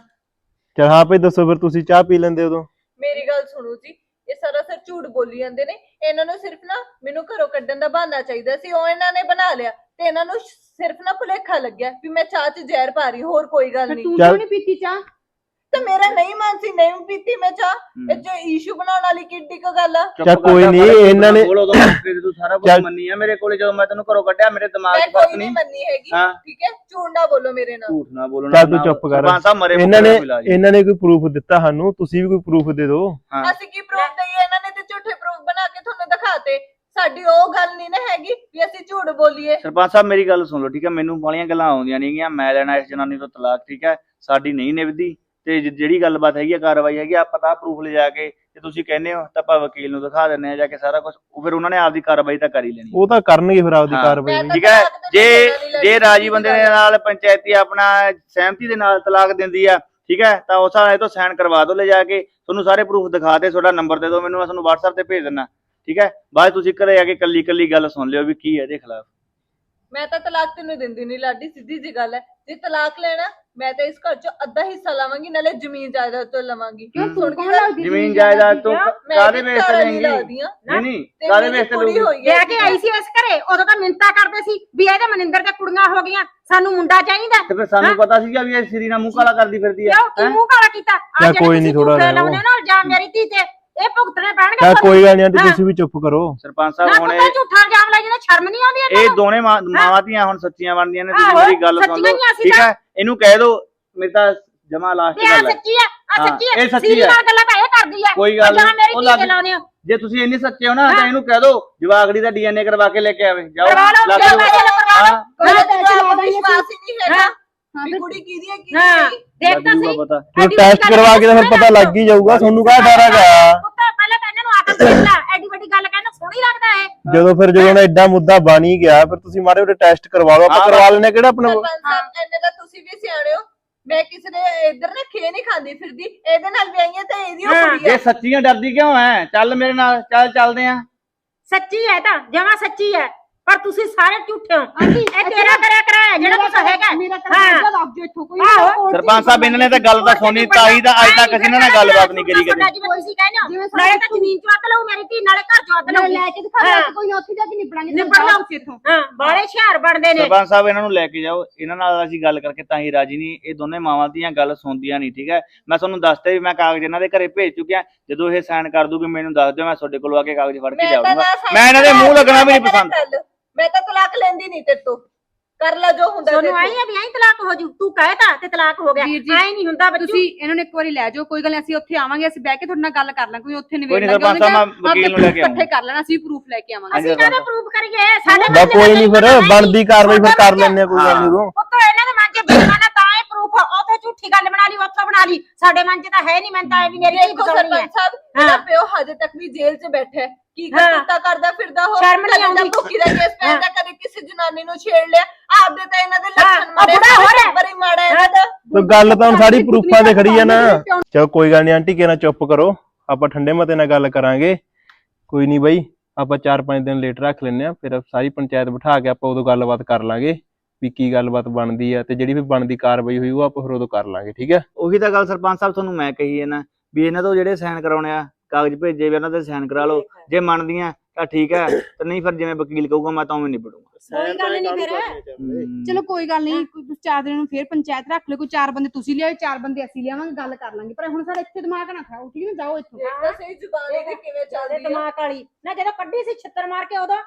ਚਲ ਹਾਂ ਭਾਈ ਦੱਸੋ ਫਿਰ ਤੁਸੀਂ ਚਾਹ ਪੀ ਲੈਂਦੇ ਉਦੋਂ। ਮੇਰੀ ਗੱਲ ਸੁਣੋ ਜੀ ਇਹ ਸਰਾਸਰ ਝੂਠ ਬੋਲੀ ਜਾਂਦੇ ਨੇ ਇਹਨਾਂ ਨੂੰ ਸਿਰਫ ਨਾ ਮੈਨੂੰ ਘਰੋਂ ਕੱਢਣ ਦਾ ਬਹਾਨਾ ਚਾਹੀਦਾ ਸੀ ਉਹ ਇਹਨਾਂ ਨੇ ਬਣਾ ਲਿਆ ਤੇ ਇਹਨਾਂ ਨੂੰ ਸਿਰਫ ਨਾ ਭੁਲੇਖਾ ਲੱਗਿਆ ਵੀ ਮੈਂ ਚਾਹ 'ਚ ਜ਼ਹਿਰ ਪਾ ਰਹੀ ਹੋਰ ਕੋਈ ਗੱਲ ਨਹੀਂ ਤੂੰ ਚੱਲ। ਕਿਉਂ ਨਹੀਂ ਪੀਤੀ ਚਾਹ ਤੇ ਮੇਰਾ ਨਹੀਂ ਮਨ ਸੀ ਨਹੀਂ ਪੀਤੀ ਮੈਂ ਚਾਹ। ਇਹ ਚ ਇਸ਼ੂ ਬਣਾਉਣ ਵਾਲੀ ਕਿੱਡੀ ਕੋ ਗੱਲ ਆ। ਚੱਲ ਕੋਈ ਜਾ, ਨੀ, ਇਹਨਾਂ ਨੇ- ਬੋਲ ਤੇ ਸਾਰਾ ਕੁਝ ਚੱਲ। ਮੰਨੀ ਆ ਮੇਰੇ ਕੋਲੇ ਜਦੋਂ ਮੈਂ ਤੈਨੂੰ ਘਰੋਂ ਕੱਢਿਆ ਮੇਰੇ ਦਿਮਾਗ ਮੈਂ 'ਚ ਫ਼ਰਕ ਕੋਈ ਨਹੀਂ। ਨਹੀਂ ਮੰਨੀ ਹੈਗੀ ਹਾਂ। ਠੀਕ ਹੈ? ਝੂਠ ਨਾ ਬੋਲੋ ਮੇਰੇ ਨਾਲ। ਝੂਠ ਨਾ ਬੋਲੋ ਚੱਲ ਤੂੰ ਚੁੱਪ ਕਰ। ਸਰਪੰਚ ਸਾਹਿਬ ਮਰੇ ਇਹਨਾਂ ਨੇ ਜੀ। ਇਹਨਾਂ ਨੇ ਕੋਈ ਪ੍ਰੂਫ ਦਿੱਤਾ ਸਾਨੂੰ? ਤੁਸੀਂ ਵੀ ਕੋਈ ਪ੍ਰੂਫ ਦੇ ਦਿਓ। ਹਾਂ। ਅਸੀਂ ਕੀ ਪ੍ਰੂਫ ਦਈਏ? ਇਹਨਾਂ ਨੇ ਤੇ ਝੂਠੇ ਪ੍ਰੂਫ ਬਣਾ ਕੇ ਤੁਹਾਨੂੰ ਦਿਖਾਤੇ। ਸਾਡੀ ਉਹ ਗੱਲ ਨਹੀਂ ਨਾ ਹੈਗੀ ਵੀ ਅਸੀਂ ਝੂਠ ਬੋਲੀਏ। ਸਰਪੰਚ ਸਾਹਿਬ ਮੇਰੀ ਗੱਲ ਸੁਣ ਲਓ ਠੀਕ ਹੈ? ਮੈਨੂੰ ਬਾਲੀਆਂ ਗੱਲਾਂ ਆਉਂਦੀਆਂ ਨਹੀਂਗੀਆਂ ਮੈਂ ਲੈਣਾ ਇਸ ਜਨਾਨੀ ਤੋਂ ਤਲਾਕ ਠੀਕ ਹੈ? ਸਾਡੀ ਨਹੀਂ ਨਿਭਦੀ। ਤੇ ਜ- ਜਿਹੜੀ ਗੱਲਬਾਤ ਹੈਗੀ ਆ ਕਾਰਵਾਈ ਹੈਗੀ ਆ ਆਪਾਂ ਤਾਂ ਪ੍ਰੂਫ ਲਿਜਾ ਕੇ ਜੇ ਤੁਸੀਂ ਕਹਿੰਦੇ ਹੋ ਤਾਂ ਆਪਾਂ ਵਕੀਲ ਨੂੰ ਦਿਖਾ ਦਿੰਨੇ ਆ ਜਾ ਕੇ ਸਾਰਾ ਕੁਝ ਉਹ ਫਿਰ ਉਹਨਾਂ ਨੇ ਆਪਦੀ ਕਾਰਵਾਈ ਤਾਂ ਕਰ ਹੀ ਲੈਣੀ। ਉਹ ਤਾਂ ਕਰਨਗੇ ਫਿਰ ਆਪਦੀ ਹਾਂ। ਕਾਰਵਾਈ। ਤਾਂ ਠੀਕ ਹੈ? ਤੇ ਜੇ ਜੇ ਰਾਜੀ ਬੰਦੇ ਦੇ ਨਾਲ ਪੰਚਾਇਤੀ ਆਪਣਾ ਸਹਿਮਤੀ ਦੇ ਨਾਲ ਤਲਾਕ ਦਿੰਦੀ ਆ ਠੀਕ ਹੈ? ਤਾਂ ਉਸ ਵਾਲੇ ਤੋਂ ਸਾਈਨ ਕਰਵਾ ਦਿਓ ਲੈ ਜਾ ਕੇ। ਤੁਹਾਨੂੰ ਸਾਰੇ ਪ੍ਰੂਫ ਦਿਖਾ ਦੇ ਤੁਹਾਡਾ ਨੰਬਰ ਦੇ ਦਿਓ। ਮੈਨੂੰ ਮੈਂ ਤੁਹਾਨੂੰ WhatsApp ਤੇ ਭੇਜ ਦਿੰਦਾ। ਠੀਕ ਹੈ? ਬਾਅਦ 'ਚ ਤੁਸੀਂ ਘਰੇ ਆ ਕੇ ਕੱਲੀ ਕੱਲੀ ਗੱਲ ਸੁਣ ਲਿਓ ਵੀ ਕੀ ਹੈ ਇਹਦੇ ਖਿਲਾਫ। ਮੈਂ ਤਾਂ ਤਲਾਕ ਤੈਨੂੰ ਦਿੰਦੀ ਨਹੀਂ ਲਾਡੀ ਸਿੱਧੀ ਜੀ ਗੱਲ ਹੈ। ਜੇ ਤਲਾਕ ਲੈਣਾ ਮੈਂ ਤਾਂ ਇਸ ਘਰ ਚੋਂ ਅੱਧਾ ਹਿੱਸਾ ਲਵਾਂਗੀ ਨਾਲੇ ਜ਼ਮੀਨ ਜਾਇਦਾਦ ਤੋਂ ਲਵਾਂਗੀ। ਕਿਉਂ? ਸੁਣ ਤੂੰ ਕੇ ਕੌਣ ਲੱਗਦੀ ਜ਼ਮੀਨ ਜਾਇਦਾਦ ਤੋਂ ਕਾਦੇ ਵੇਚ ਲੈਂਗੀ ਆਂ। ਨਹੀਂ ਨਹੀਂ ਤੇ ਕਾਦੇ ਮੇਰੀ ਵੇਚ ਕੁੜੀ ਲਊਗੀ ਹੋਈ ਲੈ ਹੈ ਕੇ ਆਈ ਸੀ ਇਸ ਘਰੇ ਉਦੋਂ ਤਾਂ ਮਿੰਤਾ ਕਰਦੇ ਸੀ ਵੀ ਇਹਦੇ ਮਨਿੰਦਰ ਦੇ ਕੁੜੀਆਂ ਹੋ ਗਈਆਂ ਸਾਨੂੰ ਮੁੰਡਾ ਚਾਹੀਦਾ। ਤੇ ਫਿਰ ਸਾਨੂੰ ਪਤਾ ਸੀਗਾ ਵੀ ਇਹ ਸਿਰੀ ਨਾਲ ਮੂੰਹ ਕਾਲਾ ਕਰਦੀ ਫਿਰਦੀ ਹੈ। ਕਿਉਂ? ਮੂੰਹ ਕਾਲਾ ਕੀਤਾ? ਚੱਲ ਕੋਈ ਨੀ, ਥੋੜ੍ਹਾ ਰਹਿ ਲਾਉਣੇ ਨਾ ਇਲਜ਼ਾਮ ਮੇਰੀ ਧੀ ਤੇ ਇਹ ਭੁਗਤਣੇ ਪੈਣਗੇ ਤਾਂ ਤੁਹਾਨੂੰ। ਕੋਈ ਗੱਲ ਨਹੀਂ ਆਂਟੀ। ਤੁਸੀਂ ਵੀ ਚੁੱਪ ਕਰੋ ਸਰਪੰਚ ਨਾ ਸਾਹਿਬ ਹੁਣ ਇਹ ਝੂਠਾ ਇਲਜ਼ਾਮ ਲਾਈ ਜਿਹਨੇ ਸ਼ਰਮ ਨਹੀਂ ਆਉਂਦੀ ਇਹਨਾਂ ਇਹ ਦੋਨੇ ਮਾਂ- ਮਾਵਾਂ ਧੀਆਂ ਹੁਣ ਸੱਚੀਆਂ ਬਣਦੀਆਂ ਨੇ ਤੁਸੀਂ ਆਹੋ, ਮੇਰੀ ਗੱਲ ਸੁਣ ਸੱਚੀਆਂ ਲਓ ਹੀ ਅਸੀਂ ਠੀਕ। ਹੈ ਇਹਨੂੰ ਕਹਿ ਦਿਓ ਮੇਰੀ ਤਾਂ ਜਮਾ ਲਾਸਟ ਇਹ ਆ ਗੱਲ ਹੈ ਸੱਚੀ ਹੈ ਆ ਹਾਂ, ਸੱਚੀ ਇਹ ਸੱਚੀ ਸੀਰੀ ਹੈ। ਨਾਲ ਗੱਲਾਂ ਤਾਂ ਇਹ ਕਰਦੀ ਹੈ ਕੋਈ ਗੱਲ ਜਾਂ ਮੇਰੀ ਉਹ ਧੀ ਲੱਗ- ਦੇ ਹੋ ਜੇ ਤੁਸੀਂ ਇੰਨੀ ਸੱਚੇ ਹੋ ਨਾ ਤਾਂ ਇਹਨੂੰ ਕਹਿ ਦਿਓ ਜਵਾਗੜੀ ਦਾ ਡੀਐਨਏ ਕਰਵਾ ਕੇ ਲੈ ਕੇ ਆਵੇ ਜਾਓ ਕਰਵਾ ਲਓ, ਲੱਗ ਜਾਓ, ਜਾਓ। ਪੈਸੇ ਲਓ, ਕਰਵਾ ਲਓ। ਹਾਂ ਕੋਈ ਹਾਂ, ਤੈਨੂੰ ਪੈਸੇ ਆਪ ਲਾ ਦਾਂਗੇ ਵਿਸ਼ਵਾਸ ਹੀ ਨਹੀਂ ਹੈਗਾ ਹਾਂ, ਵੀ ਫਿਰ- ਕੁੜੀ ਕਿਹਦੀ ਹੈ ਹਾਂ ਕਿਹਦੀ ਦੇਖ ਤਾਂ ਲੱਗ ਸਹੀ। ਜੂਗਾ ਪਤਾ ਫਿਰ ਐਡੀ ਟੈਸਟ ਵੱਡੀ ਕਰਵਾ ਕੇ ਤਾਂ ਫਿਰ ਗੱਲ ਪਤਾ ਲੱਗ ਹੀ ਜਾਊਗਾ ਤੁਹਾਨੂੰ ਕਾਹ ਡਰ ਹੈਗਾ? ਪੁੱਤ ਪਹਿਲਾਂ ਤਾਂ ਇਹਨਾਂ ਨੂੰ ਆਦਤ ਦੇਖ ਲੈ ਐਡੀ ਵੱਡੀ ਗੱਲ ਕਹਿਣਾ ਸੋਹਣੀ ਲੱਗਦਾ ਹੈ ਜਦੋਂ ਫਿਰ ਜਦੋਂ ਹੁਣ ਐਡਾ ਮੁੱਦਾ ਬਣ ਹੀ ਗਿਆ ਫਿਰ ਤੁਸੀਂ ਮਾੜੇ ਮੋਟੇ ਟੈਸਟ ਕਰਵਾ ਲਓ ਆਪਾਂ ਹਾਂ, ਕਰਵਾ ਲੈਣੇ ਕਿਹੜਾ ਆਪਣੇ ਕੋਲ ਸਰਪੰਚ ਸਾਹਿਬ ਇੰਨੇ ਤਾਂ ਤੁਸੀਂ ਵੀ ਸਿਆਣੇ ਹੋ। ਮੈਂ ਕਿਸੇ ਦੇ ਇੱਧਰ ਨਾ ਖੇ ਨਹੀਂ ਖਾਂਦੀ ਫਿਰਦੀ। ਇਹਦੇ ਨਾਲ ਵਿਆਹੀਆਂ ਤਾਂ ਇਹਦੀ ਓ ਹਾਂ, ਕੁੜੀ ਜੇ ਆ ਸੱਚੀਆਂ ਡਰਦੀ ਕਿਉਂ ਐ ਚੱਲ ਮੇਰੇ ਨਾਲ ਚੱਲ ਚੱਲਦੇ ਆਂ ਸੱਚੀ ਹੈ ਤਾਂ ਜਮਾ ਸੱਚੀ ਹੈ। ਪਰ ਤੁਸੀਂ ਸਾਰੇ ਝੂਠੇ ਹੋ। ਇਹ ਤੇਰਾ ਕਰਿਆ ਕਰਾਇਆ ਜਿਹੜਾ ਕੁਛ ਹੈਗਾ। ਮੇਰਾ ਤਾਂ ਹਾਂ। ਹਾਂ ਲੱਗ ਜੋ ਇੱਥੋਂ ਕੋਈ। ਆਹੋ। ਸਰਪੰਚ ਸਾਹਿਬ ਇਹਨਾਂ ਨੇ ਤਾਂ ਗੱਲ ਤਾਂ ਸੁਣੀ ਤਾਈ ਦਾ ਅੱਜ ਤੱਕ ਅਸੀਂ ਇਹਨਾਂ ਨਾਲ ਗੱਲਬਾਤ ਨਹੀਂ ਕਰੀ ਕਦੇ। ਜਿਵੇਂ ਤੁਸੀਂ ਕਹਿੰਦੇ ਹੋ। ਜਿਵੇਂ ਨਾਲੇ ਤਾਂ ਜ਼ਮੀਨ ਚੋਂ ਅੱਧ ਲਊ ਮੇਰੀ ਧੀ ਨਾਲੇ ਘਰ ਚੋਂ ਅੱਧ ਲੈ ਲਊ ਲੈ ਕੇ ਦਿਖਾ ਹਾਂ। ਦੇ ਕੋਈ ਉੱਥੇ ਜਾ ਕੇ ਨਿਬੜਾਂਗੇ ਨਿਬੜ ਲਓ। ਇੱਥੋਂ ਹਾਂ ਬਾਲੇ ਹੁਸ਼ਿਆਰ ਬਣਦੇ ਨੇ। ਸਰਪੰਚ ਸਾਹਿਬ ਇਹਨਾਂ ਨੂੰ ਲੈ ਕੇ ਜਾਓ। ਇਹਨਾਂ ਨਾਲ ਅਸੀਂ ਗੱਲ ਕਰਕੇ ਤਾਂ ਹੀ ਰਾਜੀ ਨਹੀਂ। ਇਹ ਦੋਨੇ ਮਾਵਾਂ ਦੀਆਂ ਗੱਲ ਸੁਣਦੀਆਂ ਨਹੀਂ ਠੀਕ ਹੈ? ਮੈਂ ਤੁਹਾਨੂੰ ਦੱਸਦਾ ਵੀ ਮੈਂ ਕਾਗਜ਼ ਇਹਨਾਂ ਦੇ ਘਰੇ ਭੇਜ ਚੁੱਕਿਆ। ਜਦੋਂ ਇਹ ਸਾਈਨ ਕਰ ਦੂਗੀ ਮੈਨੂੰ ਦੱਸ ਦਿਓ ਮੈਂ ਤੁਹਾਡੇ ਕੋਲ ਆ ਕੇ ਕਾਗਜ਼ ਫੜ ਕੇ ਜਾਊਂਗਾ ਮੈਂ ਇਹਨਾਂ ਦੇ ਮੂੰਹ ਲੱਗਣਾ ਵੀ ਨਹੀਂ ਪਸੰਦ। ਮੈਂ ਤਾਂ ਤਲਾਕ ਲੈਂਦੀ ਨਹੀਂ ਤੇਰੇ ਤੋਂ। ਕਰ ਲੈ ਜੋ ਹੁੰਦਾ ਤੁਹਾਨੂੰ ਤੇਰੇ ਆਈ ਤੋਂ। ਵੀ ਐਂ ਤਲਾਕ ਹੋ ਜੂ। ਤੂੰ ਕਹਿ ਤਾ ਤੇ ਤਲਾਕ ਹੋ ਗਿਆ। ਵੀਰ ਜੀ, ਐਂ ਨਹੀਂ ਹੁੰਦਾ ਬੱਚੂ। ਤੁਸੀਂ ਇਹਨਾਂ ਨੂੰ ਇੱਕ ਵਾਰੀ ਲੈ ਜਾਓ ਕੋਈ ਗੱਲ ਨੀ, ਅਸੀਂ ਉੱਥੇ ਆਵਾਂਗੇ ਅਸੀਂ ਬਹਿ ਕੇ ਤੁਹਾਡੇ ਨਾਲ ਗੱਲ ਕਰ ਲਾਂਗੇ ਕੋਈ ਉੱਥੇ ਕੋਈ ਨਹੀਂ ਲਾਂਗੇ ਸਰਪੰਚ ਸਾਹਿਬ ਮੈਂ ਵਕੀਲ ਨੂੰ ਲੈ ਕੇ ਇਕੱਠੇ ਕਰ ਲੈਣਾ ਅਸੀਂ ਪ੍ਰੂਫ ਲੈ ਕੇ ਆਵਾਂਗੇ। ਅਸੀਂ ਕਾਹਦਾ ਸਰਪੰਚ ਪ੍ਰੂਫ ਕਰੀਏ? ਸਾਡੇ ਬਾ ਕੋਈ ਤਾਂ ਨਹੀਂ ਫਿਰ। ਬਣਦੀ ਕਾਰਵਾਈ ਫਿਰ ਕਰ ਲੈਣੇ ਕੋਈ ਗੱਲ ਨਹੀਂ ਉਦੋਂ ਪੁੱਤ ਇਹਨਾਂ ਦੇ ਮਨ 'ਚ ਬੇਈਮਾਨਾ ਤਾਂ ਝੂਠੀ ਗੱਲ ਬਣਾ ਲਈ ਉੱਥੋਂ ਬਣਾ ਲਈ। ਸਾਡੇ ਮਨ 'ਚ ਤਾਂ ਹੈ ਨਹੀਂ ਮੈਂ ਤਾਂ ਇਹ ਵੀ ਮੇਰੀ ਧੀ ਦੇਖੋ ਬਸਾਉਣੀ ਹੈ ਸਰਪੰਚ ਸਾਹਿਬ ਇਹਦਾ ਪਿਓ ਹਜੇ ਤੱਕ ਵੀ ਜੇਲ੍ਹ 'ਚ ਬੈਠਾ ਹੈ ਕੀ ਹਾਂ। ਕਰਤਾ ਕਰਦਾ ਫਿਰਦਾ ਹੋ ਸ਼ਰਮ ਨੀ ਆਉਂਦੀ। ਭੁੱਖੀ ਦਾ ਕੇਸ ਪੈਂਦਾ ਕਦੇ ਕਿਸੇ ਜਨਾਨੀ ਨੂੰ ਛੇੜ ਲਿਆ। ਆਪਦੇ ਤਾਂ ਇਹਨਾਂ ਦੇ ਲੱਛਣ ਉਹ ਮਾਰੇ ਬੁੜਾ ਹੋ। ਰਿਹਾ। ਬੜੀ ਮਾੜਾ ਹੈ ਇਹਨਾਂ ਦਾ। ਤੇ ਗੱਲ ਤਾਂ ਹੁਣ ਸਾਰੀ ਪ੍ਰੂਫਾਂ ਤੇ ਖੜੀ ਆ ਨਾ। ਚਲੋ ਕੋਈ ਗੱਲ ਨਹੀਂ ਆਂਟੀ ਕਿਹਨਾਂ ਚੁੱਪ ਕਰੋ। ਆਪਾਂ ਠੰਡੇ ਮਤੇ ਨਾਲ ਗੱਲ ਕਰਾਂਗੇ। ਕੋਈ ਨਹੀਂ ਬਾਈ ਆਪਾਂ 4-5 ਦਿਨ ਲੇਟ ਰੱਖ ਲੈਨੇ ਆ ਫਿਰ ਸਾਰੀ ਪੰਚਾਇਤ ਬਿਠਾ ਕੇ ਆਪਾਂ ਉਦੋਂ ਗੱਲਬਾਤ ਕਰ ਲਾਂਗੇ। ਵੀ ਕੀ ਗੱਲਬਾਤ ਬਣਦੀ ਆ ਤੇ ਜਿਹੜੀ ਵੀ ਬਣਦੀ ਕਾਰਵਾਈ ਹੋਈ ਉਹ ਆਪਾਂ ਫਿਰ ਉਦੋਂ ਕਰ ਲਾਂਗੇ ਠੀਕ ਹੈ ਉਹੀ ਤਾਂ ਗੱਲ ਸਰਪੰਚ ਸਾਹਿਬ ਤੁਹਾਨੂੰ ਮੈਂ ਕਹੀ ਹੈ ਨਾ ਵੀ ਇਹਨਾਂ ਤੋਂ ਜਿਹੜੇ ਸਾਈਨ ਕਰਾਉਣੇ ਆ ਕਾਗਜ਼ ਭੇਜੇ ਵੀ ਉਹਨਾਂ ਤੇ ਸਾਈਨ ਕਰਾ ਲਓ ਜੇ ਮੰਨਦੀਆਂ ਤਾਂ ਠੀਕ ਹੈ ਤੇ ਨਹੀਂ ਫਿਰ ਜਿਵੇਂ ਵਕੀਲ ਕਹੂਗਾ ਮੈਂ ਤਾਂ ਉਵੇਂ ਨਿਬੜੂਗਾ। ਕੋਈ ਗੱਲ ਨੀ ਫਿਰ। ਚਲੋ ਕੋਈ ਗੱਲ ਨਹੀਂ ਕੋਈ ਚਾਰ ਦਿਨ ਨੂੰ ਫੇਰ ਪੰਚਾਇਤ ਰੱਖ ਲਿਓ ਕੋਈ ਚਾਰ ਬੰਦੇ ਤੁਸੀਂ ਲਿਆਓ ਚਾਰ ਬੰਦੇ ਅਸੀਂ ਲਿਆਵਾਂਗੇ ਗੱਲ ਕਰ ਲਾਂਗੇ। ਪਰ ਹੁਣ ਸਾਡਾ ਇੱਥੇ ਦਿਮਾਗ ਨਾ ਖਾਓ ਠੀਕ ਹੈ ਨਾ ਜਾਓ ਇੱਥੋਂ। ਸਹੀ ਜ਼ੁਬਾਨ ਕਿਵੇਂ ਚੱਲਦੇ ਚੱਲਦੀ ਹੈ ਦਿਮਾਗ ਵਾਲੀ। ਨਾ ਜਦੋਂ ਕੱਢੀ ਸੀ ਛਿੱਤਰ ਮਾਰ ਕੇ ਉਦੋਂ?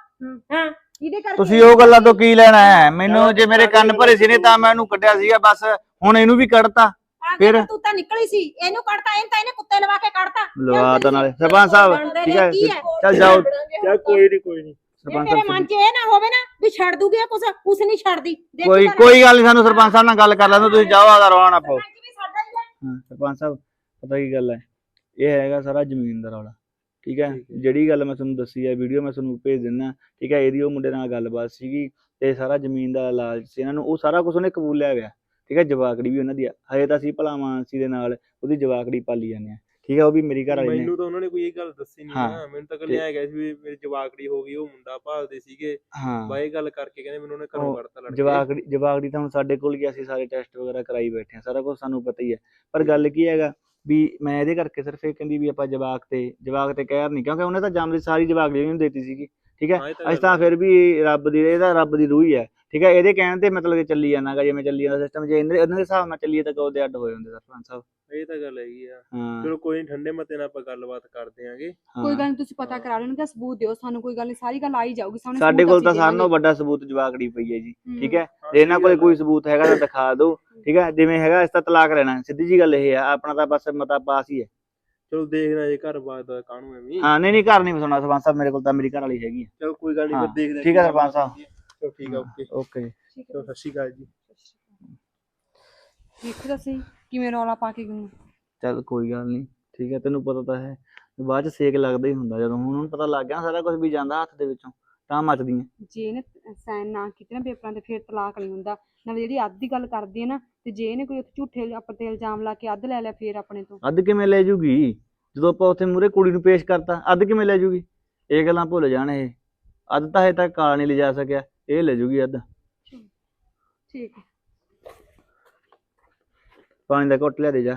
ਹਾਂ। ਇਹਦੇ ਕਰਕੇ ਤੁਸੀਂ ਉਹ ਗੱਲਾਂ ਤੋਂ ਕੀ ਲੈਣਾ ਹੈ? ਮੈਨੂੰ ਜੇ ਮੇਰੇ ਕੰਨ ਭਰੇ ਸੀ ਨੇ ਤਾਂ ਮੈਂ ਉਹਨੂੰ ਕੱਢਿਆ ਸੀਗਾ ਬਸ ਹੁਣ ਇਹਨੂੰ ਵੀ ਕੱਢਤਾ। ਫਿਰ? ਫਿਰ? ਤੂੰ ਤਾਂ ਨਿਕਲੀ ਸੀ ਇਹਨੂੰ ਕੱਢਤਾ ਇਹਨੂੰ ਤਾਂ ਇਹਨੇ ਕੁੱਤੇ ਲਵਾ ਕੇ ਕੱਢਤਾ। ਲਵਾ ਤਾਂ ਨਾਲੇ। ਸਰਪੰਚ ਸਾਹਿਬ ਠੀਕ ਹੈ ਚੱਲ ਜਾਓ। ਚੱਲ ਕੋਈ ਨਹੀਂ ਕੋਈ ਨਹੀਂ ਇਹ ਸਰਪੰਚ ਤੇਰੇ ਸਾਹਿਬ ਮਨ 'ਚ ਇਹ ਨਾ ਹੋਵੇ ਨਾ ਵੀ ਛੱਡ ਦੂਗੀ ਇਹ ਕੁਛ ਕੁਛ ਨਹੀਂ ਛੱਡਦੀ। ਦੇਖੀ ਕੋਈ ਤਾਂ ਕੋਈ ਗੱਲ ਨਹੀਂ ਸਾਨੂੰ ਸਰਪੰਚ ਸਾਹਿਬ ਨਾਲ ਗੱਲ ਕਰ ਲੈਂਦੇ ਤੁਸੀਂ ਜਾਓ ਆਦਾ ਰੌਲਾ ਨਾ ਪਾਓ। ਸਰਪੰਚ ਵੀ ਸਾਡਾ ਹੀ ਹੈ ਹਾਂ ਸਰਪੰਚ ਸਾਹਿਬ ਪਤਾ ਕੀ ਗੱਲ ਹੈ? ਇਹ ਹੈਗਾ ਸਾਰਾ ਜ਼ਮੀਨ ਦਾ ਰੌਲਾ। ਠੀਕ ਹੈ? ਜਿਹੜੀ ਗੱਲ ਮੈਂ ਤੁਹਾਨੂੰ ਦੱਸੀ ਹੈ ਵੀਡੀਓ ਮੈਂ ਤੁਹਾਨੂੰ ਭੇਜ ਦਿੰਦਾ ਠੀਕ ਹੈ? ਇਹਦੀ ਉਹ ਮੁੰਡੇ ਨਾਲ ਗੱਲਬਾਤ ਸੀਗੀ ਤੇ ਸਾਰਾ ਜ਼ਮੀਨ ਦਾ ਲਾਲਚ ਸੀ ਇਹਨਾਂ ਨੂੰ ਉਹ ਸਾਰਾ ਕੁਝ ਉਹਨੇ ਕਬੂਲਿਆ ਗਿਆ ਠੀਕ ਹੈ? ਜਵਾਕੜੀ ਵੀ ਉਹਨਾਂ ਦੀ ਹਜੇ ਤਾਂ ਅਸੀਂ ਭਲਾ ਮਾਨਸੀ ਦੇ ਨਾਲ ਉਹਦੀ ਜਵਾਕੜੀ ਪਾਲੀ ਜਾਂਦੇ ਆ ਠੀਕ ਹੈ? ਉਹ ਵੀ ਮੇਰੀ ਘਰ ਵਾਲੀ ਨੇ। ਮੈਨੂੰ ਤਾਂ ਉਹਨਾਂ ਨੇ ਕੋਈ ਇਹ ਗੱਲ ਦੱਸੀ ਨਹੀਂ ਹਾਂ। ਨਾ ਮੈਨੂੰ ਤਾਂ ਕੱਲੇ ਆ ਗਿਆ ਸੀ ਵੀ ਮੇਰੀ ਜਵਾਕੜੀ ਹੋ ਗਈ ਉਹ ਮੁੰਡਾ ਭਾਲਦੇ ਸੀਗੇ। ਹਾਂ। ਬਾਈ ਗੱਲ ਕਰਕੇ ਕਹਿੰਦੇ ਮੈਨੂੰ ਉਹਨੇ ਘਰੋਂ ਕੱਢਤਾ ਲੜ ਕੇ ਜਵਾਕੜੀ ਜਵਾਕੜੀ ਤਾਂ ਹੁਣ ਸਾਡੇ ਕੋਲ ਹੀ ਆ, ਅਸੀਂ ਸਾਰੇ ਟੈਸਟ ਵਗੈਰਾ ਕਰਾਈ ਬੈਠੇ ਆ ਸਾਰਾ ਕੁਝ ਸਾਨੂੰ ਪਤਾ ਹੀ ਹੈ। ਪਰ ਗੱਲ ਕੀ ਹੈਗਾ ਵੀ ਮੈਂ ਇਹਦੇ ਕਰਕੇ ਸਿਰਫ ਇਹ ਕਹਿੰਦੀ ਵੀ ਆਪਾਂ ਜਵਾਕ ਤੇ ਜਵਾਕ ਤੇ ਕਹਿਰ ਨਹੀਂ ਕਿਉਂਕਿ ਉਹਨੇ ਤਾਂ ਜੰਮ ਦੀ ਸਾਰੀ ਜਵਾਕੜੀ ਉਹਨੂੰ ਦੇਤੀ ਸੀਗੀ ਠੀਕ ਹੈ? ਹਾਂ, ਇਹ ਤਾਂ ਅਸੀਂ ਤਾਂ ਫਿਰ ਵੀ ਰੱਬ ਦੀ ਇਹਦਾ ਰੱਬ ਦੀ ਰੂਹ ਹੀ ਹੈ ਠੀਕ ਹੈ? ਇਹਦੇ ਕਹਿਣ ਤੇ ਮਤਲਬ ਕਿ ਚੱਲੀ ਜਾਂਦਾਗਾ ਜਿਵੇਂ ਚੱਲੀ ਜਾਂਦਾ ਸਿਸਟਮ ਜੇ ਇਹਨਾਂ ਦੇ ਹਿਸਾਬ ਨਾਲ ਚੱਲੀਏ ਤਾਂ ਕਦੋਂ ਦੇ ਅੱਡ ਹੋਏ ਹੁੰਦੇ ਸਰਪੰਚ ਸਾਹਿਬ। ਇਹ ਤਾਂ ਗੱਲ ਹੈਗੀ ਆ। ਹਾਂ। ਚਲੋ ਕੋਈ ਨਹੀਂ ਠੰਡੇ ਮਤੇ ਨਾਲ ਆਪਾਂ ਗੱਲਬਾਤ ਕਰਦੇ ਆਂਗੇ। ਕੋਈ। ਗੱਲ ਤੁਸੀਂ ਪਤਾ ਕਰਾ ਲੈਣ ਦਾ ਸਬੂਤ ਦਿਓ ਸਾਨੂੰ ਕੋਈ ਗੱਲ ਨਹੀਂ ਸਾਰੀ ਗੱਲ ਆਈ ਜਾਊਗੀ ਸਾਹਮਣੇ ਸਾਡੇ ਕੋਲ ਤਾਂ ਸਾਰਿਆਂ। ਨਾਲੋਂ ਵੱਡਾ ਸਬੂਤ ਜਵਾਕੜੀ ਪਈ ਹੈ ਜੀ। ਠੀਕ ਹੈ? ਜੇ ਇਹਨਾਂ ਕੋਲੇ ਕੋਈ ਸਬੂਤ ਹੈਗਾ ਤਾਂ ਦਿਖਾ ਦਿਓ ਠੀਕ ਹੈ? ਜਿਵੇਂ ਹੈਗਾ ਇਸ ਤਾਂ ਤਲਾਕ ਲੈਣਾ। ਸਿੱਧੀ ਜੀ ਗੱਲ ਇਹ ਆ ਆਪਣਾ ਤਾਂ ਬਸ ਮਤਾ ਪਾਸ ਹੀ ਹੈ। ਚਲੋ ਦੇਖਣਾ ਜੇ ਘਰ ਬਾਤ ਦਾ ਕਾਹਨੂੰ ਐਵੇਂ। ਹਾਂ ਨਹੀਂ ਨਹੀਂ ਘਰ ਨਹੀਂ ਵਸਾਉਣਾ ਸਰਪੰਚ ਸਾਹਿਬ ਮੇਰੇ ਕੋਲ ਤਾਂ ਮੇਰੀ ਘਰ ਵਾਲੀ ਹੈਗੀ ਹੈ ਚਲੋ ਕੋਈ ਗੱਲ ਨਹੀਂ ਫਿਰ ਦੇਖਦੇ ਠੀਕ ਹੈ ਸਰਪੰਚ ਸਾਹਿਬ। ਚਲੋ ਠੀਕ ਆ ਓਕੇ। ਓਕੇ। ਚਲੋ ਸਤਿ ਸ਼੍ਰੀ ਅਕਾਲ ਜੀ। ਦੇਖੋ ਤਾਂ ਸਹੀ ਕਿਵੇਂ ਰੌਲਾ ਪਾ ਕੇ ਗਈ ਚੱਲ ਕੋਈ ਗੱਲ ਨਹੀਂ ਠੀਕ ਹੈ ਤੈਨੂੰ ਪਤਾ ਤਾਂ ਹੈ। ਬਾਅਦ ਚ ਸੇਕ ਲੱਗਦਾ ਹੀ ਹੁੰਦਾ ਜਦੋਂ ਹੁਣ ਉਹਨੂੰ ਪਤਾ ਲੱਗ ਗਿਆ ਸਾਰਾ ਕੁਝ ਵੀ ਜਾਂਦਾ ਹੱਥ ਦੇ ਵਿੱਚੋਂ ਤਾਂ ਮੱਚਦੀਆਂ ਜੇ ਇਹਨੇ ਸਾਈਨ ਨਾ ਕੀਤੇ ਨਾ ਪੇਪਰਾਂ ਤੇ ਫਿਰ ਤਲਾਕ ਨਹੀਂ ਹੁੰਦਾ। ਨਾਲੇ ਜਿਹੜੀ ਅੱਧ ਦੀ ਗੱਲ ਕਰਦੀ ਹੈ ਨਾ ਤੇ ਜੇ ਇਹਨੇ ਕੋਈ ਉੱਥੇ ਝੂਠੇ ਆਪਾਂ ਤੇ ਇਲਜ਼ਾਮ ਲਾ ਕੇ ਅੱਧ ਲੈ ਲਿਆ ਫਿਰ ਆਪਣੇ ਤੋਂ। ਅੱਧ ਕਿਵੇਂ ਲੈ ਜੂਗੀ? ਜਦੋਂ ਆਪਾਂ ਉੱਥੇ ਮੂਰੇ ਕੁੜੀ ਨੂੰ ਪੇਸ਼ ਕਰਤਾ ਅੱਧ ਕਿਵੇਂ ਲੈ ਜੂਗੀ? ਇਹ ਗੱਲਾਂ ਭੁੱਲ ਜਾਣ ਇਹ। ਅੱਧ ਤਾਂ ਹਜੇ ਤੱਕ ਕਾਲ ਨਹੀਂ ਲਿਜਾ ਸਕਿਆ ਇਹ ਲੈ ਜੂਗੀ ਅੱਧ। ਠੀਕ ਹੈ। ਪਾਣੀ ਦਾ ਘੁੱਟ ਲਿਆ ਦੇ ਜਾ।